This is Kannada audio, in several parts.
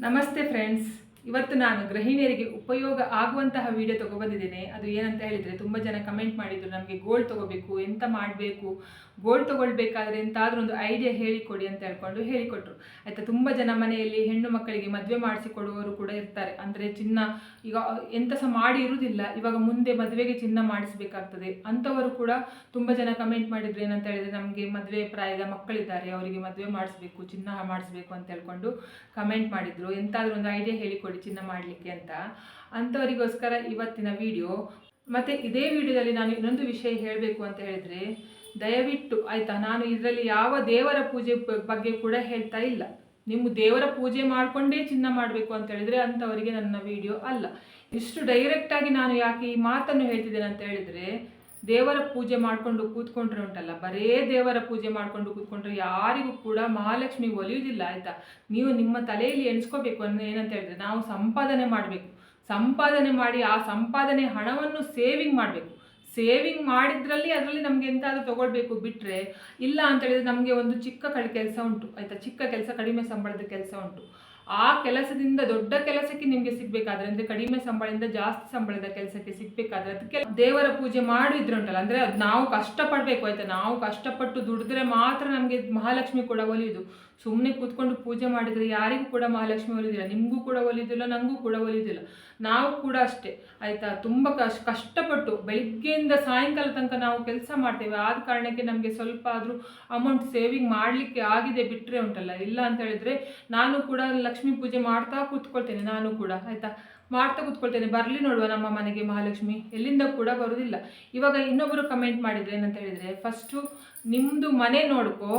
నమస్తే ఫ్రెండ్స్. ಇವತ್ತು ನಾನು ಗೃಹಿಣಿಯರಿಗೆ ಉಪಯೋಗ ಆಗುವಂತಹ ವಿಡಿಯೋ ತಗೊಬಂದಿದ್ದೇನೆ. ಅದು ಏನಂತ ಹೇಳಿದರೆ ತುಂಬ ಜನ ಕಮೆಂಟ್ ಮಾಡಿದ್ರು, ನಮಗೆ ಗೋಲ್ಡ್ ತೊಗೋಬೇಕು, ಎಂತ ಮಾಡಬೇಕು? ಗೋಲ್ಡ್ ತೊಗೊಳ್ಬೇಕಾದ್ರೆ ಎಂತಾದರೂ ಒಂದು ಐಡಿಯಾ ಹೇಳಿಕೊಡಿ ಅಂತ ಹೇಳ್ಕೊಂಡು ಹೇಳಿಕೊಟ್ರು. ಆಯಿತಾ, ತುಂಬ ಜನ ಮನೆಯಲ್ಲಿ ಹೆಣ್ಣು ಮಕ್ಕಳಿಗೆ ಮದುವೆ ಮಾಡಿಸಿಕೊಡುವವರು ಕೂಡ ಇರ್ತಾರೆ. ಅಂದರೆ ಚಿನ್ನ, ಈಗ ಎಂತ ಸಹ ಮಾಡಿ ಇರುವುದಿಲ್ಲ. ಇವಾಗ ಮುಂದೆ ಮದುವೆಗೆ ಚಿನ್ನ ಮಾಡಿಸಬೇಕಾಗ್ತದೆ. ಅಂಥವರು ಕೂಡ ತುಂಬ ಜನ ಕಮೆಂಟ್ ಮಾಡಿದ್ರು. ಏನಂತ ಹೇಳಿದರೆ, ನಮಗೆ ಮದುವೆ ಪ್ರಾಯದ ಮಕ್ಕಳಿದ್ದಾರೆ. ಅವರಿಗೆ ಮದುವೆ ಮಾಡಿಸ್ಬೇಕು, ಚಿನ್ನ ಮಾಡಿಸ್ಬೇಕು ಅಂತ ಹೇಳ್ಕೊಂಡು ಕಮೆಂಟ್ ಮಾಡಿದ್ರು. ಎಂತಾದರೂ ಒಂದು ಐಡಿಯಾ ಹೇಳಿಕೊಡಿ. ಚಿನ್ನ ಮಾಡಲಿಕ್ಕೆ ಅಂತ ಅಂಥವರಿಗೋಸ್ಕರ ಇವತ್ತಿನ ವಿಡಿಯೋ. ಮತ್ತು ಇದೇ ವಿಡಿಯೋದಲ್ಲಿ ನಾನು ಇನ್ನೊಂದು ವಿಷಯ ಹೇಳಬೇಕು ಅಂತ ಹೇಳಿದರೆ, ದಯವಿಟ್ಟು, ಆಯಿತಾ, ನಾನು ಇದರಲ್ಲಿ ಯಾವ ದೇವರ ಪೂಜೆ ಬಗ್ಗೆ ಕೂಡ ಹೇಳ್ತಾ ಇಲ್ಲ. ನಿಮ್ಮ ದೇವರ ಪೂಜೆ ಮಾಡಿಕೊಂಡೇ ಚಿನ್ನ ಮಾಡಬೇಕು ಅಂತ ಹೇಳಿದರೆ ಅಂಥವರಿಗೆ ನನ್ನ ವಿಡಿಯೋ ಅಲ್ಲ. ಇಷ್ಟು ಡೈರೆಕ್ಟಾಗಿ ನಾನು ಯಾಕೆ ಈ ಮಾತನ್ನು ಹೇಳ್ತಿದ್ದೇನೆ ಅಂತ ಹೇಳಿದರೆ ದೇವರ ಪೂಜೆ ಮಾಡಿಕೊಂಡು ಕೂತ್ಕೊಂಡ್ರೆ ಉಂಟಲ್ಲ, ಬರೇ ದೇವರ ಪೂಜೆ ಮಾಡಿಕೊಂಡು ಕೂತ್ಕೊಂಡ್ರೆ ಯಾರಿಗೂ ಕೂಡ ಮಹಾಲಕ್ಷ್ಮಿ ಒಲಿಯುವುದಿಲ್ಲ ಆಯಿತಾ? ನೀವು ನಿಮ್ಮ ತಲೆಯಲ್ಲಿ ಎಣಿಸ್ಕೋಬೇಕು ಅನ್ನೋ ಏನಂತ ಹೇಳಿದ್ರೆ, ನಾವು ಸಂಪಾದನೆ ಮಾಡಬೇಕು. ಸಂಪಾದನೆ ಮಾಡಿ ಆ ಸಂಪಾದನೆ ಹಣವನ್ನು ಸೇವಿಂಗ್ ಮಾಡಬೇಕು. ಸೇವಿಂಗ್ ಮಾಡಿದ್ರಲ್ಲಿ ಅದರಲ್ಲಿ ನಮಗೆ ಎಂತಾದರೂ ತಗೊಳ್ಬೇಕು ಬಿಟ್ಟರೆ ಇಲ್ಲ ಅಂತ ಹೇಳಿದ್ರೆ ನಮಗೆ ಒಂದು ಚಿಕ್ಕ ಕಡೆ ಕೆಲಸ ಉಂಟು, ಆಯಿತಾ? ಚಿಕ್ಕ ಕೆಲಸ, ಕಡಿಮೆ ಸಂಬಳದ ಕೆಲಸ ಉಂಟು. ಆ ಕೆಲಸದಿಂದ ದೊಡ್ಡ ಕೆಲಸಕ್ಕೆ ನಿಮಗೆ ಸಿಗಬೇಕಾದ್ರೆ, ಅಂದರೆ ಕಡಿಮೆ ಸಂಬಳದಿಂದ ಜಾಸ್ತಿ ಸಂಬಳದ ಕೆಲಸಕ್ಕೆ ಸಿಗ್ಬೇಕಾದ್ರೆ ಅದಕ್ಕೆ ದೇವರ ಪೂಜೆ ಮಾಡಿದ್ರು ಉಂಟಲ್ಲ ಅಂದರೆ ಅದು ನಾವು ಕಷ್ಟಪಡಬೇಕು, ಆಯಿತಾ? ನಾವು ಕಷ್ಟಪಟ್ಟು ದುಡಿದ್ರೆ ಮಾತ್ರ ನಮಗೆ ಮಹಾಲಕ್ಷ್ಮಿ ಕೂಡ ಒಲಿಯುದು. ಸುಮ್ಮನೆ ಕೂತ್ಕೊಂಡು ಪೂಜೆ ಮಾಡಿದರೆ ಯಾರಿಗೂ ಕೂಡ ಮಹಾಲಕ್ಷ್ಮಿ ಒಲಿದಿಲ್ಲ, ನಿಮಗೂ ಕೂಡ ಒಲಿದಿಲ್ಲ ನನಗೂ ಕೂಡ ಒಲಿದಿಲ್ಲ ನಾವು ಕೂಡ ಅಷ್ಟೇ, ಆಯಿತಾ? ತುಂಬ ಕಷ್ಟ ಕಷ್ಟಪಟ್ಟು ಬೆಳಿಗ್ಗೆಯಿಂದ ಸಾಯಂಕಾಲ ತನಕ ನಾವು ಕೆಲಸ ಮಾಡ್ತೇವೆ. ಆದ ಕಾರಣಕ್ಕೆ ನಮಗೆ ಸ್ವಲ್ಪ ಆದರೂ ಅಮೌಂಟ್ ಸೇವಿಂಗ್ ಮಾಡಲಿಕ್ಕೆ ಆಗಿದೆ ಬಿಟ್ಟರೆ ಉಂಟಲ್ಲ? ಇಲ್ಲ ಅಂತ ಹೇಳಿದ್ರೆ ನಾನು ಕೂಡ ಲಕ್ಷ್ಮೀ ಪೂಜೆ ಮಾಡ್ತಾ ಕೂತ್ಕೊಳ್ತೇನೆ, ನಾನು ಕೂಡ, ಆಯಿತಾ? ಮಾಡ್ತಾ ಕೂತ್ಕೊಳ್ತೇನೆ. ಬರಲಿ ನೋಡುವ ನಮ್ಮ ಮನೆಗೆ ಮಹಾಲಕ್ಷ್ಮಿ. ಎಲ್ಲಿಂದ ಕೂಡ ಬರೋದಿಲ್ಲ. ಇವಾಗ ಇನ್ನೊಬ್ಬರು ಕಮೆಂಟ್ ಮಾಡಿದರೆ, ಏನಂತ ಹೇಳಿದರೆ ಫಸ್ಟು ನಿಮ್ಮದು ಮನೆ ನೋಡ್ಕೋ.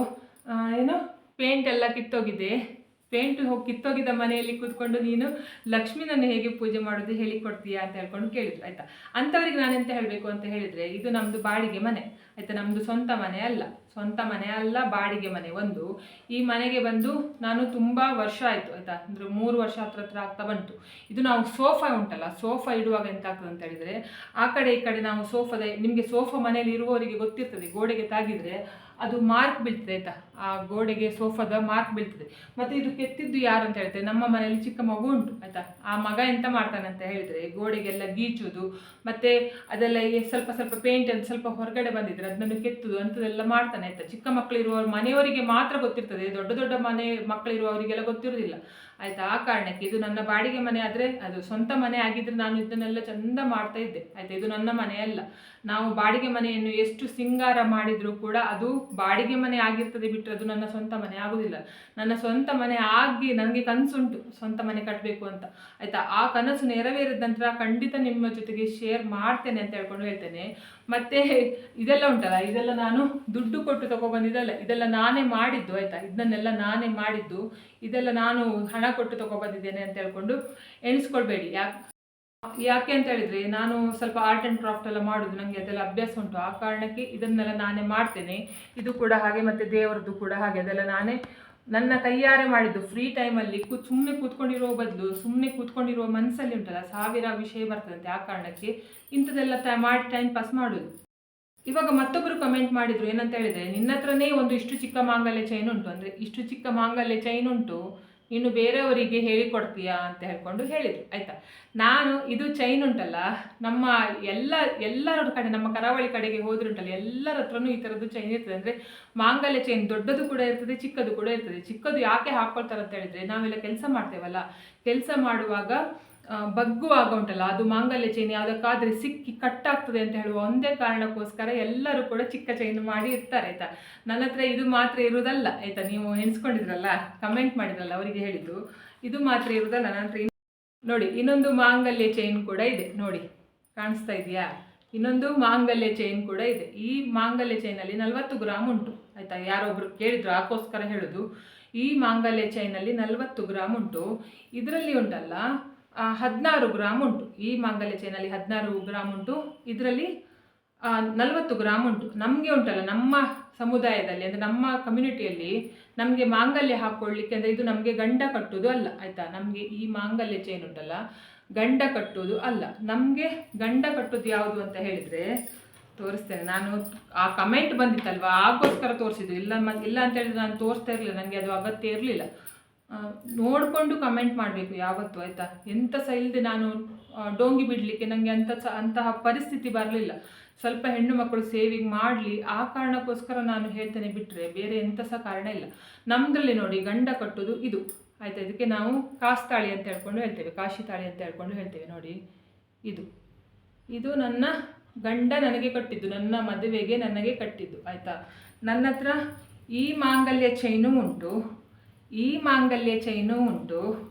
ಏನೋ? ಪೇಂಟ್ ಎಲ್ಲ ಕಿತ್ತೋಗಿದೆ. ಪೇಂಟ್ ಹೋಗಿ ಕಿತ್ತೋಗಿದ್ದ ಮನೆಯಲ್ಲಿ ಕೂತ್ಕೊಂಡು ನೀನು ಲಕ್ಷ್ಮಿನನ್ನು ಹೇಗೆ ಪೂಜೆ ಮಾಡೋದು ಹೇಳಿಕೊಡ್ತೀಯಾ ಅಂತ ಹೇಳ್ಕೊಂಡು ಕೇಳಿದ್ರು ಆಯ್ತಾ? ಅಂಥವ್ರಿಗೆ ನಾನು ಎಂತ ಹೇಳಬೇಕು ಅಂತ ಹೇಳಿದರೆ, ಇದು ನಮ್ಮದು ಬಾಡಿಗೆ ಮನೆ, ಆಯ್ತಾ? ನಮ್ಮದು ಸ್ವಂತ ಮನೆ ಅಲ್ಲ, ಸ್ವಂತ ಮನೆ ಅಲ್ಲ, ಬಾಡಿಗೆ ಮನೆ ಒಂದು. ಈ ಮನೆಗೆ ಬಂದು ನಾನು ತುಂಬ ವರ್ಷ ಆಯಿತು, ಆಯಿತಾ? ಅಂದರೆ ಮೂರು ವರ್ಷ ಹತ್ರ ಹತ್ರ ಆಗ್ತಾ ಬಂತು. ಇದು ನಾವು ಸೋಫಾ ಉಂಟಲ್ಲ, ಸೋಫಾ ಇಡುವಾಗ ಎಂತ ಆಗ್ತದೆ ಅಂತ ಹೇಳಿದರೆ, ಆ ಕಡೆ ಈ ಕಡೆ ನಾವು ಸೋಫಾದ, ನಿಮಗೆ ಸೋಫಾ ಮನೆಯಲ್ಲಿ ಇರುವವರಿಗೆ ಗೊತ್ತಿರ್ತದೆ, ಗೋಡೆಗೆ ತಾಗಿದ್ರೆ ಅದು ಮಾರ್ಕ್ ಬೀಳ್ತದೆ ಆಯ್ತಾ? ಆ ಗೋಡೆಗೆ ಸೋಫಾದ ಮಾರ್ಕ್ ಬೀಳ್ತದೆ. ಮತ್ತು ಇದು ಕೆತ್ತಿದ್ದು ಯಾರು ಅಂತ ಹೇಳ್ತಾರೆ ನಮ್ಮ ಮನೆಯಲ್ಲಿ ಚಿಕ್ಕ ಮಗು ಉಂಟು, ಆಯ್ತಾ? ಆ ಮಗ ಎಂತ ಮಾಡ್ತಾನೆ ಅಂತ ಹೇಳಿದರೆ ಗೋಡೆಗೆಲ್ಲ ಗೀಚುದು ಮತ್ತು ಅದೆಲ್ಲ ಸ್ವಲ್ಪ ಸ್ವಲ್ಪ ಪೇಂಟ್ ಅಂತ ಸ್ವಲ್ಪ ಹೊರಗಡೆ ಬಂದಿದ್ರೆ ಅದನ್ನು ಕೆತ್ತುದು ಅಂಥದ್ದೆಲ್ಲ ಮಾಡ್ತಾನೆ, ಆಯ್ತಾ? ಚಿಕ್ಕ ಮಕ್ಕಳಿರುವವರು ಮನೆಯವರಿಗೆ ಮಾತ್ರ ಗೊತ್ತಿರ್ತದೆ, ದೊಡ್ಡ ದೊಡ್ಡ ಮನೆ ಮಕ್ಕಳಿರುವವರಿಗೆಲ್ಲ ಗೊತ್ತಿರೋದಿಲ್ಲ ಆಯ್ತಾ? ಆ ಕಾರಣಕ್ಕೆ ಇದು ನನ್ನ ಬಾಡಿಗೆ ಮನೆ ಆದರೆ ಅದು ಸ್ವಂತ ಮನೆ ಆಗಿದ್ರೆ ನಾನು ಇದನ್ನೆಲ್ಲ ಚಂದ ಮಾಡ್ತಾ ಇದ್ದೆ. ಆಯ್ತಾ? ಇದು ನನ್ನ ಮನೆ ಅಲ್ಲ. ನಾವು ಬಾಡಿಗೆ ಮನೆಯನ್ನು ಎಷ್ಟು ಸಿಂಗಾರ ಮಾಡಿದರೂ ಕೂಡ ಅದು ಬಾಡಿಗೆ ಮನೆ ಆಗಿರ್ತದೆ ಬಿಟ್ಟರೆ ಅದು ನನ್ನ ಸ್ವಂತ ಮನೆ ಆಗುದಿಲ್ಲ. ನನ್ನ ಸ್ವಂತ ಮನೆ ಆಗಿ ನನಗೆ ಕನಸುಂಟು. ಸ್ವಂತ ಮನೆ ಕಟ್ಟಬೇಕು ಅಂತ. ಆಯ್ತಾ? ಆ ಕನಸು ನೆರವೇರಿದ ನಂತರ ಖಂಡಿತ ನಿಮ್ಮ ಜೊತೆಗೆ ಶೇರ್ ಮಾಡ್ತೇನೆ ಅಂತ ಹೇಳ್ಕೊಂಡು ಹೇಳ್ತೇನೆ. ಮತ್ತೆ ಇದೆಲ್ಲ ಉಂಟಲ್ಲ, ಇದೆಲ್ಲ ನಾನು ದುಡ್ಡು ಕೊಟ್ಟು ತಗೊಬಂದಿದ್ದಲ್ಲ, ಇದೆಲ್ಲ ನಾನೇ ಮಾಡಿದ್ದು, ಆಯ್ತಾ? ಇದನ್ನೆಲ್ಲ ನಾನೇ ಮಾಡಿದ್ದು, ಇದೆಲ್ಲ ನಾನು ಹಣ ಕೊಟ್ಟು ತಗೊಬಂದಿದ್ದೇನೆ ಅಂತ ಹೇಳ್ಕೊಂಡು ಎಣಿಸ್ಕೊಳ್ಬೇಡಿ. ಯಾಕೆ ಯಾಕೆ ಅಂತ ಹೇಳಿದ್ರೆ, ನಾನು ಸ್ವಲ್ಪ ಆರ್ಟ್ ಆ್ಯಂಡ್ ಕ್ರಾಫ್ಟ್ ಎಲ್ಲ ಮಾಡೋದು ನನಗೆ ಅದೆಲ್ಲ ಅಭ್ಯಾಸ ಉಂಟು. ಆ ಕಾರಣಕ್ಕೆ ಇದನ್ನೆಲ್ಲ ನಾನೇ ಮಾಡ್ತೇನೆ. ಇದು ಕೂಡ ಹಾಗೆ, ಮತ್ತು ದೇವರದ್ದು ಕೂಡ ಹಾಗೆ, ಅದೆಲ್ಲ ನಾನೇ ನನ್ನ ಕೈಯಾರೆ ಮಾಡಿದ್ದು ಫ್ರೀ ಟೈಮಲ್ಲಿ ಕೂ ಸುಮ್ಮನೆ ಕೂತ್ಕೊಂಡಿರೋ ಬದಲು ಸುಮ್ಮನೆ ಕೂತ್ಕೊಂಡಿರುವ ಮನಸ್ಸಲ್ಲಿ ಉಂಟಲ್ಲ, ಸಾವಿರ ವಿಷಯ ಬರ್ತದಂತೆ ಆ ಕಾರಣಕ್ಕೆ ಇಂಥದ್ದೆಲ್ಲ ಟ ಮಾಡಿ ಟೈಮ್ ಪಾಸ್ ಮಾಡೋದು. ಇವಾಗ ಮತ್ತೊಬ್ಬರು ಕಮೆಂಟ್ ಮಾಡಿದ್ರು ಏನಂತ ಹೇಳಿದ್ರೆ ನಿನ್ನ ಹತ್ರನೇ ಒಂದು ಇಷ್ಟು ಚಿಕ್ಕ ಮಾಂಗಲ್ಯ ಚೈನ್ ಉಂಟು. ಅಂದರೆ ಇಷ್ಟು ಚಿಕ್ಕ ಮಾಂಗಲ್ಯ ಚೈನ್ ಉಂಟು ಇನ್ನು ಬೇರೆಯವರಿಗೆ ಹೇಳಿಕೊಡ್ತೀಯಾ ಅಂತ ಹೇಳ್ಕೊಂಡು ಹೇಳಿದರು, ಆಯಿತಾ? ನಾನು, ಇದು ಚೈನ್ ಉಂಟಲ್ಲ, ನಮ್ಮ ಎಲ್ಲ ಎಲ್ಲರ ಕಡೆ, ನಮ್ಮ ಕರಾವಳಿ ಕಡೆಗೆ ಹೋದ್ರುಂಟಲ್ಲ, ಎಲ್ಲರ ಹತ್ರನೂ ಈ ಥರದ್ದು ಚೈನ್ ಇರ್ತದೆ. ಅಂದರೆ ಮಾಂಗಲ್ಯ ಚೈನ್ ದೊಡ್ಡದು ಕೂಡ ಇರ್ತದೆ, ಚಿಕ್ಕದು ಕೂಡ ಇರ್ತದೆ. ಚಿಕ್ಕದು ಯಾಕೆ ಹಾಕ್ಕೊಳ್ತಾರೆ ಅಂತ ಹೇಳಿದರೆ, ನಾವೆಲ್ಲ ಕೆಲಸ ಮಾಡ್ತೇವಲ್ಲ. ಕೆಲಸ ಮಾಡುವಾಗ ಆ, ಬಗ್ಗುವಾಗ ಉಂಟಲ್ಲ ಅದು ಮಾಂಗಲ್ಯ ಚೈನ್ ಯಾವುದಕ್ಕಾದ್ರೆ ಸಿಕ್ಕಿ ಕಟ್ಟಾಗ್ತದೆ ಅಂತ ಹೇಳುವ ಒಂದೇ ಕಾರಣಕ್ಕೋಸ್ಕರ ಎಲ್ಲರೂ ಕೂಡ ಚಿಕ್ಕ ಚೈನ್ ಮಾಡಿ ಇರ್ತಾರೆ ಆಯ್ತಾ? ನನ್ನ ಹತ್ರ ಇದು ಮಾತ್ರ ಇರುವುದಲ್ಲ ಆಯ್ತಾ? ನೀವು ಎಣಿಸ್ಕೊಂಡಿದ್ರಲ್ಲ ಕಮೆಂಟ್ ಮಾಡಿದ್ರಲ್ಲ ಅವರಿಗೆ ಹೇಳಿದ್ದು ಇದು ಮಾತ್ರ ಇರುವುದಲ್ಲ ನನ್ನ ಹತ್ರ ನೋಡಿ ಇನ್ನೊಂದು ಮಾಂಗಲ್ಯ ಚೈನ್ ಕೂಡ ಇದೆ ನೋಡಿ ಕಾಣಿಸ್ತಾ ಇದೆಯಾ? ಇನ್ನೊಂದು ಮಾಂಗಲ್ಯ ಚೈನ್ ಕೂಡ ಇದೆ ಈ ಮಾಂಗಲ್ಯ ಚೈನಲ್ಲಿ ನಲವತ್ತು ಗ್ರಾಮ್ ಉಂಟು ಆಯಿತಾ? ಯಾರೊಬ್ರು ಕೇಳಿದ್ರು ಅದಕ್ಕೋಸ್ಕರ ಹೇಳೋದು ಈ ಮಾಂಗಲ್ಯ ಚೈನಲ್ಲಿ ನಲವತ್ತು ಗ್ರಾಮ್ ಉಂಟು ಇದರಲ್ಲಿ ಉಂಟಲ್ಲ ಹದಿನಾರು ಗ್ರಾಮ್ ಉಂಟು. ಈ ಮಾಂಗಲ್ಯ ಚೈನಲ್ಲಿ ಹದಿನಾರು ಗ್ರಾಮ್ ಉಂಟು. ಇದರಲ್ಲಿ ನಲವತ್ತು ಗ್ರಾಮ್ ಉಂಟು. ನಮಗೆ ಉಂಟಲ್ಲ, ನಮ್ಮ ಸಮುದಾಯದಲ್ಲಿ, ಅಂದರೆ ನಮ್ಮ ಕಮ್ಯುನಿಟಿಯಲ್ಲಿ ನಮಗೆ ಮಾಂಗಲ್ಯ ಹಾಕ್ಕೊಳ್ಳಿಕ್ಕೆ ಅಂದರೆ ಇದು ನಮಗೆ ಗಂಡ ಕಟ್ಟೋದು ಅಲ್ಲ, ಆಯಿತಾ? ನಮಗೆ ಈ ಮಾಂಗಲ್ಯ ಚೈನ್ ಉಂಟಲ್ಲ, ಗಂಡ ಕಟ್ಟೋದು ಅಲ್ಲ. ನಮಗೆ ಗಂಡ ಕಟ್ಟೋದು ಯಾವುದು ಅಂತ ಹೇಳಿದರೆ, ತೋರಿಸ್ತೇನೆ. ನಾನು ಆ ಕಮೆಂಟ್ ಬಂದಿತ್ತಲ್ವ? ಆಗೋಸ್ಕರ ತೋರಿಸಿದ್ದು. ಇಲ್ಲ ಇಲ್ಲ ಅಂತ ಹೇಳಿದ್ರೆ ನಾನು ತೋರಿಸ್ತಾ ಇರಲಿಲ್ಲ. ನನಗೆ ಅದು ಅಗತ್ಯ ಇರಲಿಲ್ಲ. ನೋಡಿಕೊಂಡು ಕಮೆಂಟ್ ಮಾಡಬೇಕು ಯಾವತ್ತೂ, ಆಯಿತಾ? ಎಂಥ ಸಹ ಇಲ್ಲದೆ ನಾನು ಡೋಂಗಿ ಬಿಡಲಿಕ್ಕೆ ನನಗೆ ಅಂಥ ಅಂತಹ ಪರಿಸ್ಥಿತಿ ಬರಲಿಲ್ಲ. ಸ್ವಲ್ಪ ಹೆಣ್ಣು ಮಕ್ಕಳು ಸೇವಿಂಗ್ ಮಾಡಲಿ, ಆ ಕಾರಣಕ್ಕೋಸ್ಕರ ನಾನು ಹೇಳ್ತೇನೆ ಬಿಟ್ಟರೆ ಬೇರೆ ಎಂಥ ಸಹ ಕಾರಣ ಇಲ್ಲ. ನಮ್ಮದರಲ್ಲಿ ನೋಡಿ ಗಂಡ ಕಟ್ಟೋದು ಇದು. ಆಯಿತಾ? ಇದಕ್ಕೆ ನಾವು ಕಾಸ್ತಾಳಿ ಅಂತ ಹೇಳ್ಕೊಂಡು ಹೇಳ್ತೇವೆ, ಕಾಶಿ ತಾಳಿ ಅಂತ ಹೇಳ್ಕೊಂಡು ಹೇಳ್ತೇವೆ ನೋಡಿ. ಇದು. ಇದು ನನ್ನ ಗಂಡ ನನಗೆ ಕಟ್ಟಿದ್ದು, ನನ್ನ ಮದುವೆಗೆ ನನಗೆ ಕಟ್ಟಿದ್ದು, ಆಯಿತಾ? ನನ್ನ ಹತ್ರ ಈ ಮಾಂಗಲ್ಯ ಚೈನು ಉಂಟು. ಈ ಮಾಂಗಲ್ಯ ಚೈನು ಉಂಟು.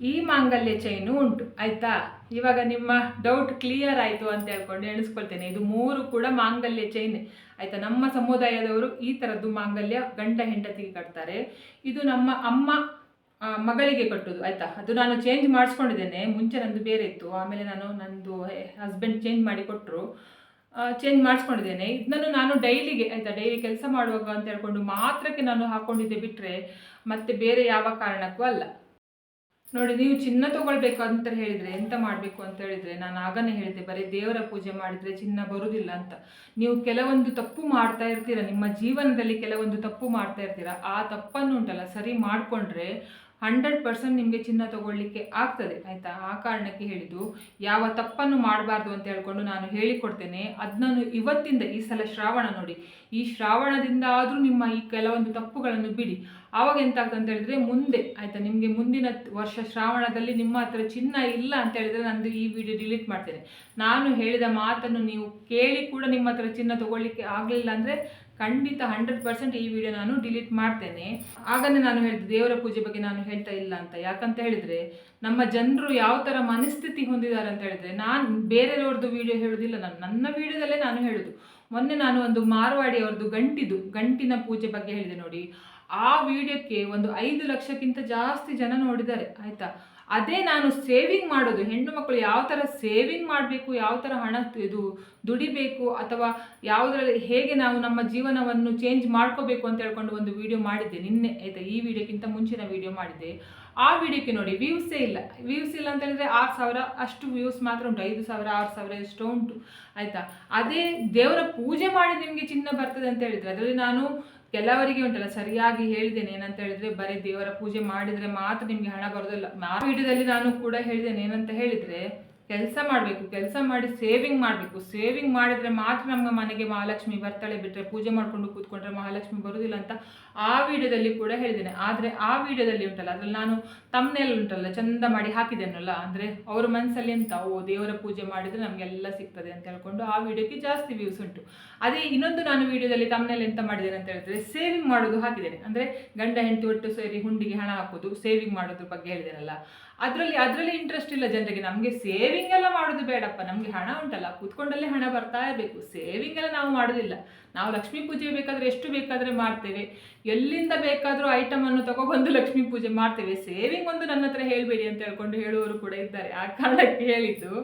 ಈ ಮಾಂಗಲ್ಯ ಚೈನು ಉಂಟು. ಆಯಿತಾ? ಇವಾಗ ನಿಮ್ಮ ಡೌಟ್ ಕ್ಲಿಯರ್ ಆಯಿತು ಅಂತ ಹೇಳ್ಕೊಂಡು ಎಣಿಸ್ಕೊಳ್ತೇನೆ. ಇದು ಮೂರು ಕೂಡ ಮಾಂಗಲ್ಯ ಚೈನ್ ಆಯಿತಾ? ನಮ್ಮ ಸಮುದಾಯದವರು ಈ ಥರದ್ದು ಮಾಂಗಲ್ಯ ಗಂಡ ಹೆಂಡತಿಗೆ ಕಟ್ತಾರೆ. ಇದು ನಮ್ಮ ಅಮ್ಮ ಮಗಳಿಗೆ ಕಟ್ಟೋದು. ಆಯಿತಾ? ಅದು ನಾನು ಚೇಂಜ್ ಮಾಡಿಸ್ಕೊಂಡಿದ್ದೇನೆ. ಮುಂಚೆ ನಂದು ಬೇರೆ ಇತ್ತು. ಆಮೇಲೆ ನಾನು ನಂದು ಹಸ್ಬೆಂಡ್ ಚೇಂಜ್ ಮಾಡಿ ಕೊಟ್ಟರು ಚೇಂಜ್ ಮಾಡಿಸ್ಕೊಂಡಿದ್ದೇನೆ. ಇದನ್ನು ನಾನು ಡೈಲಿಗೆ, ಆಯಿತಾ, ಡೈಲಿ ಕೆಲಸ ಮಾಡುವಾಗ ಅಂತ ಹೇಳ್ಕೊಂಡು ಮಾತ್ರಕ್ಕೆ ನಾನು ಹಾಕ್ಕೊಂಡಿದ್ದೆ ಬಿಟ್ಟರೆ ಮತ್ತೆ ಬೇರೆ ಯಾವ ಕಾರಣಕ್ಕೂ ಅಲ್ಲ. ನೋಡಿ, ನೀವು ಚಿನ್ನ ತಗೊಳ್ಬೇಕು ಅಂತ ಹೇಳಿದರೆ ಎಂತ ಮಾಡಬೇಕು ಅಂತ ಹೇಳಿದರೆ ನಾನು ಆಗನೇ ಹೇಳಿದೆ ಬರೀ ದೇವರ ಪೂಜೆ ಮಾಡಿದರೆ ಚಿನ್ನ ಬರುವುದಿಲ್ಲ ಅಂತ. ನೀವು ಕೆಲವೊಂದು ತಪ್ಪು ಮಾಡ್ತಾ ಇರ್ತೀರ, ನಿಮ್ಮ ಜೀವನದಲ್ಲಿ ಕೆಲವೊಂದು ತಪ್ಪು ಮಾಡ್ತಾ ಇರ್ತೀರ, ಆ ತಪ್ಪನ್ನು ಉಂಟಲ್ಲ, ಸರಿ ಮಾಡಿಕೊಂಡ್ರೆ ಹಂಡ್ರೆಡ್ ಪರ್ಸೆಂಟ್ ನಿಮಗೆ ಚಿನ್ನ ತಗೊಳ್ಳಿಕ್ಕೆ ಆಗ್ತದೆ, ಆಯಿತಾ? ಆ ಕಾರಣಕ್ಕೆ ಹೇಳಿದ್ದು, ಯಾವ ತಪ್ಪನ್ನು ಮಾಡಬಾರ್ದು ಅಂತ ಹೇಳ್ಕೊಂಡು ನಾನು ಹೇಳಿಕೊಡ್ತೇನೆ. ಅದನ್ನು ಇವತ್ತಿಂದ ಈ ಸಲ ಶ್ರಾವಣ ನೋಡಿ. ಈ ಶ್ರಾವಣದಿಂದ ಆದರೂ ನಿಮ್ಮ ಈ ಕೆಲವೊಂದು ತಪ್ಪುಗಳನ್ನು ಬಿಡಿ. ಆವಾಗ ಎಂತ ಅಂತ ಹೇಳಿದ್ರೆ ಮುಂದೆ, ಆಯಿತಾ? ನಿಮಗೆ ಮುಂದಿನ ವರ್ಷ ಶ್ರಾವಣದಲ್ಲಿ ನಿಮ್ಮ ಹತ್ರ ಚಿನ್ನ ಇಲ್ಲ ಅಂತ ಹೇಳಿದ್ರೆ ನಂದು ಈ ವಿಡಿಯೋ ಡಿಲೀಟ್ ಮಾಡ್ತೇನೆ. ನಾನು ಹೇಳಿದ ಮಾತನ್ನು ನೀವು ಕೇಳಿ ಕೂಡ ನಿಮ್ಮ ಹತ್ರ ಚಿನ್ನ ತಗೊಳ್ಳಿಕ್ಕೆ ಆಗಲಿಲ್ಲ ಅಂದರೆ ಖಂಡಿತ ಹಂಡ್ರೆಡ್ ಪರ್ಸೆಂಟ್ ಈ ವಿಡಿಯೋ ನಾನು ಡಿಲೀಟ್ ಮಾಡ್ತೇನೆ. ಆಗನೇ ನಾನು ಹೇಳಿದೆ, ದೇವರ ಪೂಜೆ ಬಗ್ಗೆ ನಾನು ಹೇಳ್ತಾ ಇಲ್ಲ ಅಂತ. ಯಾಕಂತ ಹೇಳಿದ್ರೆ, ನಮ್ಮ ಜನರು ಯಾವ ಥರ ಮನಸ್ಥಿತಿ ಹೊಂದಿದ್ದಾರೆ ಅಂತ ಹೇಳಿದ್ರೆ, ನಾನು ಬೇರೆಯವ್ರದ್ದು ವಿಡಿಯೋ ಹೇಳೋದಿಲ್ಲ. ನಾನು, ನನ್ನ ವಿಡಿಯೋದಲ್ಲೇ ನಾನು ಹೇಳೋದು. ಮೊನ್ನೆ ನಾನು ಒಂದು ಮಾರವಾಡಿ ಅವ್ರದ್ದು ಗಂಟಿದು, ಗಂಟಿನ ಪೂಜೆ ಬಗ್ಗೆ ಹೇಳಿದೆ ನೋಡಿ. ಆ ವಿಡಿಯೋಕ್ಕೆ ಒಂದು ಐದು ಲಕ್ಷಕ್ಕಿಂತ ಜಾಸ್ತಿ ಜನ ನೋಡಿದ್ದಾರೆ, ಆಯಿತಾ? ಅದೇ ನಾನು ಸೇವಿಂಗ್ ಮಾಡೋದು. ಹೆಣ್ಣು ಮಕ್ಕಳು ಯಾವ ಥರ ಸೇವಿಂಗ್ ಮಾಡಬೇಕು, ಯಾವ ಥರ ಹಣ ಇದು ದುಡಿಬೇಕು, ಅಥವಾ ಯಾವುದರಲ್ಲಿ ಹೇಗೆ ನಾವು ನಮ್ಮ ಜೀವನವನ್ನು ಚೇಂಜ್ ಮಾಡ್ಕೋಬೇಕು ಅಂತ ಹೇಳ್ಕೊಂಡು ಒಂದು ವಿಡಿಯೋ ಮಾಡಿದ್ದೆ ನಿನ್ನೆ, ಆಯಿತಾ? ಈ ವಿಡಿಯೋಕ್ಕಿಂತ ಮುಂಚಿನ ವಿಡಿಯೋ ಮಾಡಿದ್ದೆ. ಆ ವಿಡಿಯೋಕ್ಕೆ ನೋಡಿ ವ್ಯೂಸೇ ಇಲ್ಲ. ವ್ಯೂಸ್ ಇಲ್ಲ ಅಂತ ಹೇಳಿದ್ರೆ ಆರು ಸಾವಿರ, ಅಷ್ಟು ವ್ಯೂಸ್ ಮಾತ್ರ ಉಂಟು. ಐದು ಸಾವಿರ, ಆರು ಸಾವಿರ ಎಷ್ಟೋ ಉಂಟು. ಆಯಿತಾ? ಅದೇ ದೇವರ ಪೂಜೆ ಮಾಡಿ ನಿಮಗೆ ಚಿನ್ನ ಬರ್ತದೆ ಅಂತ ಹೇಳಿದ್ರೆ, ಅದರಲ್ಲಿ ನಾನು ಕೆಲವರಿಗೆ ಉಂಟಲ್ಲ, ಸರಿಯಾಗಿ ಹೇಳಿದ್ದೇನೆ ಏನಂತ ಹೇಳಿದ್ರೆ, ಬರೀ ದೇವರ ಪೂಜೆ ಮಾಡಿದ್ರೆ ಮಾತ್ರ ನಿಮಗೆ ಹಣ ಬರೋದಿಲ್ಲ. ಆ ವಿಡಿಯೋದಲ್ಲಿ ನಾನು ಕೂಡ ಹೇಳಿದ್ದೇನೆ ಏನಂತ ಹೇಳಿದ್ರೆ, ಕೆಲಸ ಮಾಡಬೇಕು, ಕೆಲಸ ಮಾಡಿ ಸೇವಿಂಗ್ ಮಾಡಬೇಕು. ಸೇವಿಂಗ್ ಮಾಡಿದ್ರೆ ಮಾತ್ರ ನಮ್ಮ ಮನೆಗೆ ಮಹಾಲಕ್ಷ್ಮಿ ಬರ್ತಾಳೆ ಬಿಟ್ಟರೆ ಪೂಜೆ ಮಾಡಿಕೊಂಡು ಕೂತ್ಕೊಂಡ್ರೆ ಮಹಾಲಕ್ಷ್ಮಿ ಬರೋದಿಲ್ಲ ಅಂತ ಆ ವಿಡಿಯೋದಲ್ಲಿ ಕೂಡ ಹೇಳಿದ್ದೇನೆ. ಆದರೆ ಆ ವಿಡಿಯೋದಲ್ಲಿ ಉಂಟಲ್ಲ, ಅದರಲ್ಲಿ ನಾನು ತಮ್ಮನೆಲ್ಲ ಉಂಟಲ್ಲ, ಚಂದ ಮಾಡಿ ಹಾಕಿದ್ದೇನಲ್ಲ, ಅಂದರೆ ಅವ್ರ ಮನಸ್ಸಲ್ಲಿ ಎಂತ, ಓ, ದೇವರ ಪೂಜೆ ಮಾಡಿದರೆ ನಮಗೆಲ್ಲ ಸಿಗ್ತದೆ ಅಂತ ಹೇಳ್ಕೊಂಡು ಆ ವಿಡಿಯೋಕ್ಕೆ ಜಾಸ್ತಿ ವ್ಯೂಸ್ ಉಂಟು. ಅದೇ ಇನ್ನೊಂದು ನಾನು ವಿಡಿಯೋದಲ್ಲಿ ತಮ್ಮನೆಲ್ಲ ಎಂತ ಮಾಡಿದ್ದೇನೆ ಅಂತ ಹೇಳಿದ್ರೆ ಸೇವಿಂಗ್ ಮಾಡೋದು ಹಾಕಿದ್ದೇನೆ. ಅಂದರೆ ಗಂಡ, ಹೆಂಡತಿ ಒಟ್ಟು ಸೇರಿ ಹುಂಡಿಗೆ ಹಣ ಹಾಕೋದು ಸೇವಿಂಗ್ ಮಾಡೋದ್ರ ಬಗ್ಗೆ ಹೇಳಿದ್ದೇನಲ್ಲ. ಅದರಲ್ಲಿ ಅದರಲ್ಲಿ ಇಂಟ್ರೆಸ್ಟ್ ಇಲ್ಲ ಜನರಿಗೆ. ನಮಗೆ ಸೇವಿಂಗ್ ಎಲ್ಲ ಮಾಡೋದು ಬೇಡಪ್ಪ. ನಮಗೆ ಹಣ ಉಂಟಲ್ಲ, ಕೂತ್ಕೊಂಡಲ್ಲೇ ಹಣ ಬರ್ತಾ ಇರಬೇಕು. ಸೇವಿಂಗ್ ಎಲ್ಲ ನಾವು ಮಾಡೋದಿಲ್ಲ. ನಾವು ಲಕ್ಷ್ಮೀ ಪೂಜೆ ಬೇಕಾದರೆ ಎಷ್ಟು ಬೇಕಾದರೆ ಮಾಡ್ತೇವೆ. ಎಲ್ಲಿಂದ ಬೇಕಾದರೂ ಐಟಮನ್ನು ತಗೊಬಂದು ಲಕ್ಷ್ಮೀ ಪೂಜೆ ಮಾಡ್ತೇವೆ. ಸೇವಿಂಗ್ ಒಂದು ನನ್ನ ಹತ್ರ ಹೇಳಬೇಡಿ ಅಂತ ಹೇಳ್ಕೊಂಡು ಹೇಳುವವರು ಕೂಡ ಇದ್ದಾರೆ. ಆ ಕಾರಣಕ್ಕೆ ಹೇಳಿದ್ದು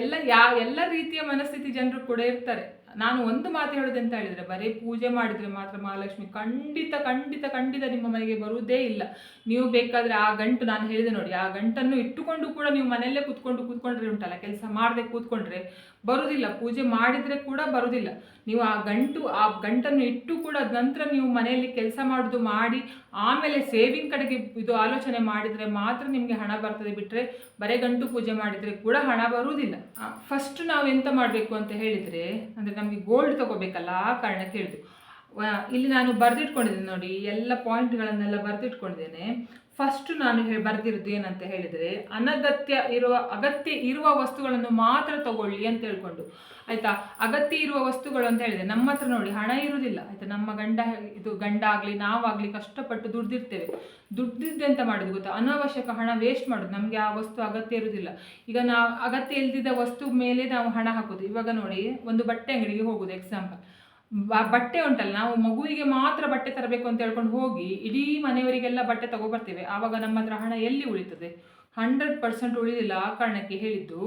ಎಲ್ಲ ಯಾ, ಎಲ್ಲ ರೀತಿಯ ಮನಸ್ಥಿತಿ ಜನರು ಕೂಡ ಇರ್ತಾರೆ. ನಾನು ಒಂದು ಮಾತು ಹೇಳೋದು ಅಂತ ಹೇಳಿದರೆ, ಬರೀ ಪೂಜೆ ಮಾಡಿದರೆ ಮಾತ್ರ ಮಹಾಲಕ್ಷ್ಮಿ ಖಂಡಿತ ಖಂಡಿತ ಖಂಡಿತ ನಿಮ್ಮ ಮನೆಗೆ ಬರುವುದೇ ಇಲ್ಲ. ನೀವು ಬೇಕಾದರೆ ಆ ಗಂಟು ನಾನು ಹೇಳಿದೆ ನೋಡಿ, ಆ ಗಂಟನ್ನು ಇಟ್ಟುಕೊಂಡು ಕೂಡ ನೀವು ಮನೆಯಲ್ಲೇ ಕೂತ್ಕೊಂಡು, ಕೂತ್ಕೊಂಡ್ರೆ ಉಂಟಲ್ಲ, ಕೆಲಸ ಮಾಡದೆ ಕೂತ್ಕೊಂಡ್ರೆ ಬರುವುದಿಲ್ಲ ಪೂಜೆ ಮಾಡಿದರೆ ಕೂಡ ಬರುವುದಿಲ್ಲ ನೀವು ಆ ಗಂಟು, ಆ ಗಂಟನ್ನು ಇಟ್ಟು ಕೂಡ ನಂತರ ನೀವು ಮನೆಯಲ್ಲಿ ಕೆಲಸ ಮಾಡೋದು ಮಾಡಿ, ಆಮೇಲೆ ಸೇವಿಂಗ್ ಕಡೆಗೆ ಇದು ಆಲೋಚನೆ ಮಾಡಿದರೆ ಮಾತ್ರ ನಿಮಗೆ ಹಣ ಬರ್ತದೆ. ಬಿಟ್ಟರೆ ಬರೇ ಗಂಟು ಪೂಜೆ ಮಾಡಿದರೆ ಕೂಡ ಹಣ ಬರುವುದಿಲ್ಲ ಫಸ್ಟ್ ನಾವು ಎಂತ ಮಾಡಬೇಕು ಅಂತ ಹೇಳಿದರೆ, ಅಂದರೆ ನಮಗೆ ಗೋಲ್ಡ್ ತಗೋಬೇಕಲ್ಲ ಆ ಕಾರಣಕ್ಕೆ ಹೇಳಿದ್ದು. ಇಲ್ಲಿ ನಾನು ಬರೆದಿಟ್ಕೊಂಡಿದ್ದೇನೆ ನೋಡಿ, ಎಲ್ಲ ಪಾಯಿಂಟ್ಗಳನ್ನೆಲ್ಲ ಬರೆದಿಟ್ಕೊಂಡಿದ್ದೇನೆ. ಫಸ್ಟ್ ನಾನು ಹೇಳಿ ಬರೆದಿರೋದು ಏನಂತ ಹೇಳಿದರೆ, ಅನಗತ್ಯ ಇರುವ, ಅಗತ್ಯ ಇರುವ ವಸ್ತುಗಳನ್ನು ಮಾತ್ರ ತಗೊಳ್ಳಿ ಅಂತ ಹೇಳ್ಕೊಂಡು. ಆಯಿತಾ? ಅಗತ್ಯ ಇರುವ ವಸ್ತುಗಳು ಅಂತ ಹೇಳಿದರೆ, ನಮ್ಮ ಹತ್ರ ನೋಡಿ, ಹಣ ಇರುವುದಿಲ್ಲ. ಆಯಿತಾ? ನಮ್ಮ ಗಂಡ, ಇದು ಗಂಡ ಆಗಲಿ, ನಾವಾಗಲಿ ಕಷ್ಟಪಟ್ಟು ದುಡ್ದಿರ್ತೇವೆ. ದುಡ್ದಿದ್ದೆ ಅಂತ ಮಾಡೋದು ಗೊತ್ತಾ? ಅನಾವಶ್ಯಕ ಹಣ ವೇಸ್ಟ್ ಮಾಡೋದು. ನಮಗೆ ಆ ವಸ್ತು ಅಗತ್ಯ ಇರುವುದಿಲ್ಲ. ಈಗ ನಾವು, ಅಗತ್ಯ ಇಲ್ದಿದ್ದ ವಸ್ತು ಮೇಲೆ ನಾವು ಹಣ ಹಾಕೋದು. ಇವಾಗ ನೋಡಿ, ಒಂದು ಬಟ್ಟೆ ಅಂಗಡಿಗೆ ಹೋಗೋದು ಎಕ್ಸಾಂಪಲ್ ಬಟ್ಟೆ ಉಂಟಲ್ಲ, ನಾವು ಮಗುವಿಗೆ ಮಾತ್ರ ಬಟ್ಟೆ ತರಬೇಕು ಅಂತ ಹೇಳ್ಕೊಂಡು ಹೋಗಿ ಇಡೀ ಮನೆಯವರಿಗೆಲ್ಲ ಬಟ್ಟೆ ತಗೊಬರ್ತೇವೆ. ಆವಾಗ ನಮ್ಮ ಹತ್ರ ಹಣ ಎಲ್ಲಿ ಉಳಿತದೆ? ಹಂಡ್ರೆಡ್ ಪರ್ಸೆಂಟ್ ಉಳಿದಿಲ್ಲ ಆ ಕಾರಣಕ್ಕೆ ಹೇಳಿದ್ದು.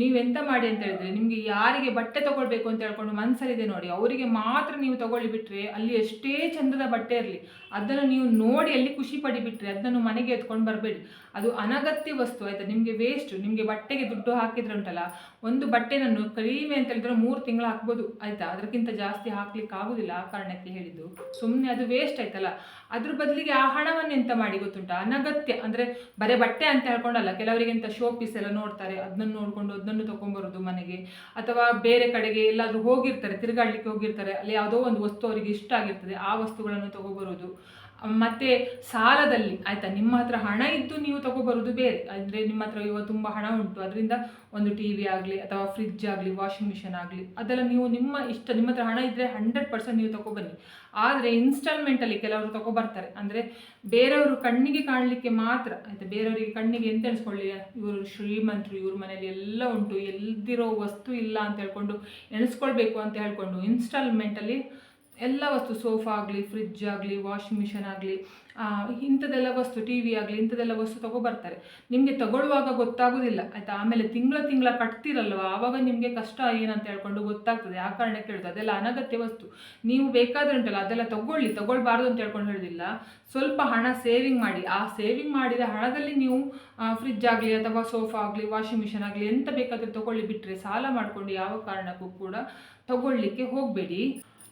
ನೀವೆಂತ ಮಾಡಿ ಅಂತ ಹೇಳಿದ್ರೆ ನಿಮಗೆ ಯಾರಿಗೆ ಬಟ್ಟೆ ತಗೊಳ್ಬೇಕು ಅಂತ ಹೇಳ್ಕೊಂಡು ಮನಸ್ಸಲ್ಲಿದೆ ನೋಡಿ. ಅವರಿಗೆ ಮಾತ್ರ ನೀವು ತಗೊಳ್ಳಿ ಅಲ್ಲಿ ಎಷ್ಟೇ ಚಂದದ ಬಟ್ಟೆ ಇರಲಿ, ಅದನ್ನು ನೀವು ನೋಡಿ ಅಲ್ಲಿ ಖುಷಿ ಪಡಿಬಿಟ್ರೆ ಅದನ್ನು ಮನೆಗೆ ಎತ್ಕೊಂಡು ಬರಬೇಡಿ. ಅದು ಅನಗತ್ಯ ವಸ್ತು ಆಯಿತಾ? ನಿಮಗೆ ವೇಸ್ಟ್ ನಿಮಗೆ ಬಟ್ಟೆಗೆ ದುಡ್ಡು ಹಾಕಿದ್ರೆ ಉಂಟಲ್ಲ ಒಂದು ಬಟ್ಟೆನನ್ನು ಕಡಿಮೆ ಅಂತ ಹೇಳಿದ್ರೆ ಮೂರು ತಿಂಗಳು ಹಾಕ್ಬೋದು ಆಯಿತಾ? ಅದಕ್ಕಿಂತ ಜಾಸ್ತಿ ಹಾಕ್ಲಿಕ್ಕೆ ಆಗೋದಿಲ್ಲ ಆ ಕಾರಣಕ್ಕೆ ಹೇಳಿದ್ದು. ಸುಮ್ಮನೆ ಅದು ವೇಸ್ಟ್ ಆಯ್ತಲ್ಲ. ಅದ್ರ ಬದಲಿಗೆ ಆ ಹಣವನ್ನು ಎಂತ ಮಾಡಿ ಗೊತ್ತುಂಟ? ಅನಗತ್ಯ. ಅಂದರೆ ಬರೀ ಬಟ್ಟೆ ಅಂತ ಹೇಳ್ಕೊಂಡಲ್ಲ, ಕೆಲವರಿಗೆ ಶೋ ಪೀಸ್ ಎಲ್ಲ ನೋಡ್ತಾರೆ, ಅದನ್ನು ನೋಡಿಕೊಂಡು ಅದನ್ನು ತೊಗೊಂಬರೋದು ಮನೆಗೆ. ಅಥವಾ ಬೇರೆ ಕಡೆಗೆ ಎಲ್ಲಾದರೂ ಹೋಗಿರ್ತಾರೆ, ತಿರುಗಾಡ್ಲಿಕ್ಕೆ ಹೋಗಿರ್ತಾರೆ, ಅಲ್ಲಿ ಯಾವುದೋ ಒಂದು ವಸ್ತು ಅವರಿಗೆ ಇಷ್ಟ ಆಗಿರ್ತದೆ, ಆ ವಸ್ತುಗಳನ್ನು ತಗೊಬರೋದು. ಮತ್ತೆ ಸಾಲದಲ್ಲಿ, ಆಯಿತಾ? ನಿಮ್ಮ ಹತ್ರ ಹಣ ಇದ್ದು ನೀವು ತಗೋಬರೋದು ಬೇರೆ. ಅಂದರೆ ನಿಮ್ಮ ಹತ್ರ ಇವಾಗ ತುಂಬ ಹಣ ಉಂಟು. ಅದರಿಂದ ಒಂದು ಟಿ ವಿ ಆಗಲಿ ಅಥವಾ ಫ್ರಿಜ್ ಆಗಲಿ ವಾಷಿಂಗ್ ಮಿಷಿನ್ ಆಗಲಿ, ಅದೆಲ್ಲ ನೀವು ನಿಮ್ಮ ಇಷ್ಟ, ನಿಮ್ಮ ಹತ್ರ ಹಣ ಇದ್ದರೆ ಹಂಡ್ರೆಡ್ ಪರ್ಸೆಂಟ್ ನೀವು ತಗೊಬನ್ನಿ. ಆದರೆ ಇನ್ಸ್ಟಾಲ್ಮೆಂಟಲ್ಲಿ ಕೆಲವರು ತಗೊಬರ್ತಾರೆ. ಅಂದರೆ ಬೇರೆಯವರು ಕಣ್ಣಿಗೆ ಕಾಣಲಿಕ್ಕೆ ಮಾತ್ರ, ಆಯಿತಾ? ಬೇರೆಯವರಿಗೆ ಕಣ್ಣಿಗೆ ಎಂತ ಎಣಿಸ್ಕೊಳ್ಳಿ ಇವರು ಶ್ರೀಮಂತರು, ಇವ್ರ ಮನೆಯಲ್ಲಿ ಎಲ್ಲ ಉಂಟು. ಎಲ್ದಿರೋ ವಸ್ತು ಇಲ್ಲ ಅಂತ ಹೇಳ್ಕೊಂಡು ಎಣಿಸ್ಕೊಳ್ಬೇಕು ಅಂತ ಹೇಳ್ಕೊಂಡು ಇನ್ಸ್ಟಾಲ್ಮೆಂಟಲ್ಲಿ ಎಲ್ಲ ವಸ್ತು, ಸೋಫಾ ಆಗಲಿ ಫ್ರಿಜ್ ಆಗಲಿ ವಾಷಿಂಗ್ ಮಿಷನ್ ಆಗಲಿ ಇಂಥದ್ದೆಲ್ಲ ವಸ್ತು ಟಿ ವಿ ಆಗಲಿ, ಇಂಥದ್ದೆಲ್ಲ ವಸ್ತು ತಗೊಬರ್ತಾರೆ ನಿಮಗೆ ತಗೊಳ್ಳುವಾಗ ಗೊತ್ತಾಗೋದಿಲ್ಲ, ಆಯಿತಾ? ಆಮೇಲೆ ತಿಂಗಳ ತಿಂಗಳ ಕಟ್ತಿರಲ್ವ? ಆವಾಗ ನಿಮಗೆ ಕಷ್ಟ ಏನಂತ ಹೇಳ್ಕೊಂಡು ಗೊತ್ತಾಗ್ತದೆ. ಆ ಕಾರಣಕ್ಕೆ ಹೇಳೋದು, ಅದೆಲ್ಲ ಅನಗತ್ಯ ವಸ್ತು. ನೀವು ಬೇಕಾದ್ರೆ ಉಂಟಲ್ಲ ಅದೆಲ್ಲ ತಗೊಳ್ಳಿ, ತಗೊಳ್ಬಾರ್ದು ಅಂತ ಹೇಳ್ಕೊಂಡು ಹೇಳೋದಿಲ್ಲ. ಸ್ವಲ್ಪ ಹಣ ಸೇವಿಂಗ್ ಮಾಡಿ. ಆ ಸೇವಿಂಗ್ ಮಾಡಿದ ಹಣದಲ್ಲಿ ನೀವು ಫ್ರಿಜ್ ಆಗಲಿ ಅಥವಾ ಸೋಫಾ ಆಗಲಿ ವಾಷಿಂಗ್ ಮಿಷನ್ ಆಗಲಿ, ಎಂತ ಬೇಕಾದರೂ ತಗೊಳ್ಳಿ. ಬಿಟ್ಟರೆ ಸಾಲ ಮಾಡಿಕೊಂಡು ಯಾವ ಕಾರಣಕ್ಕೂ ಕೂಡ ತಗೊಳ್ಳಿಕ್ಕೆ ಹೋಗಬೇಡಿ.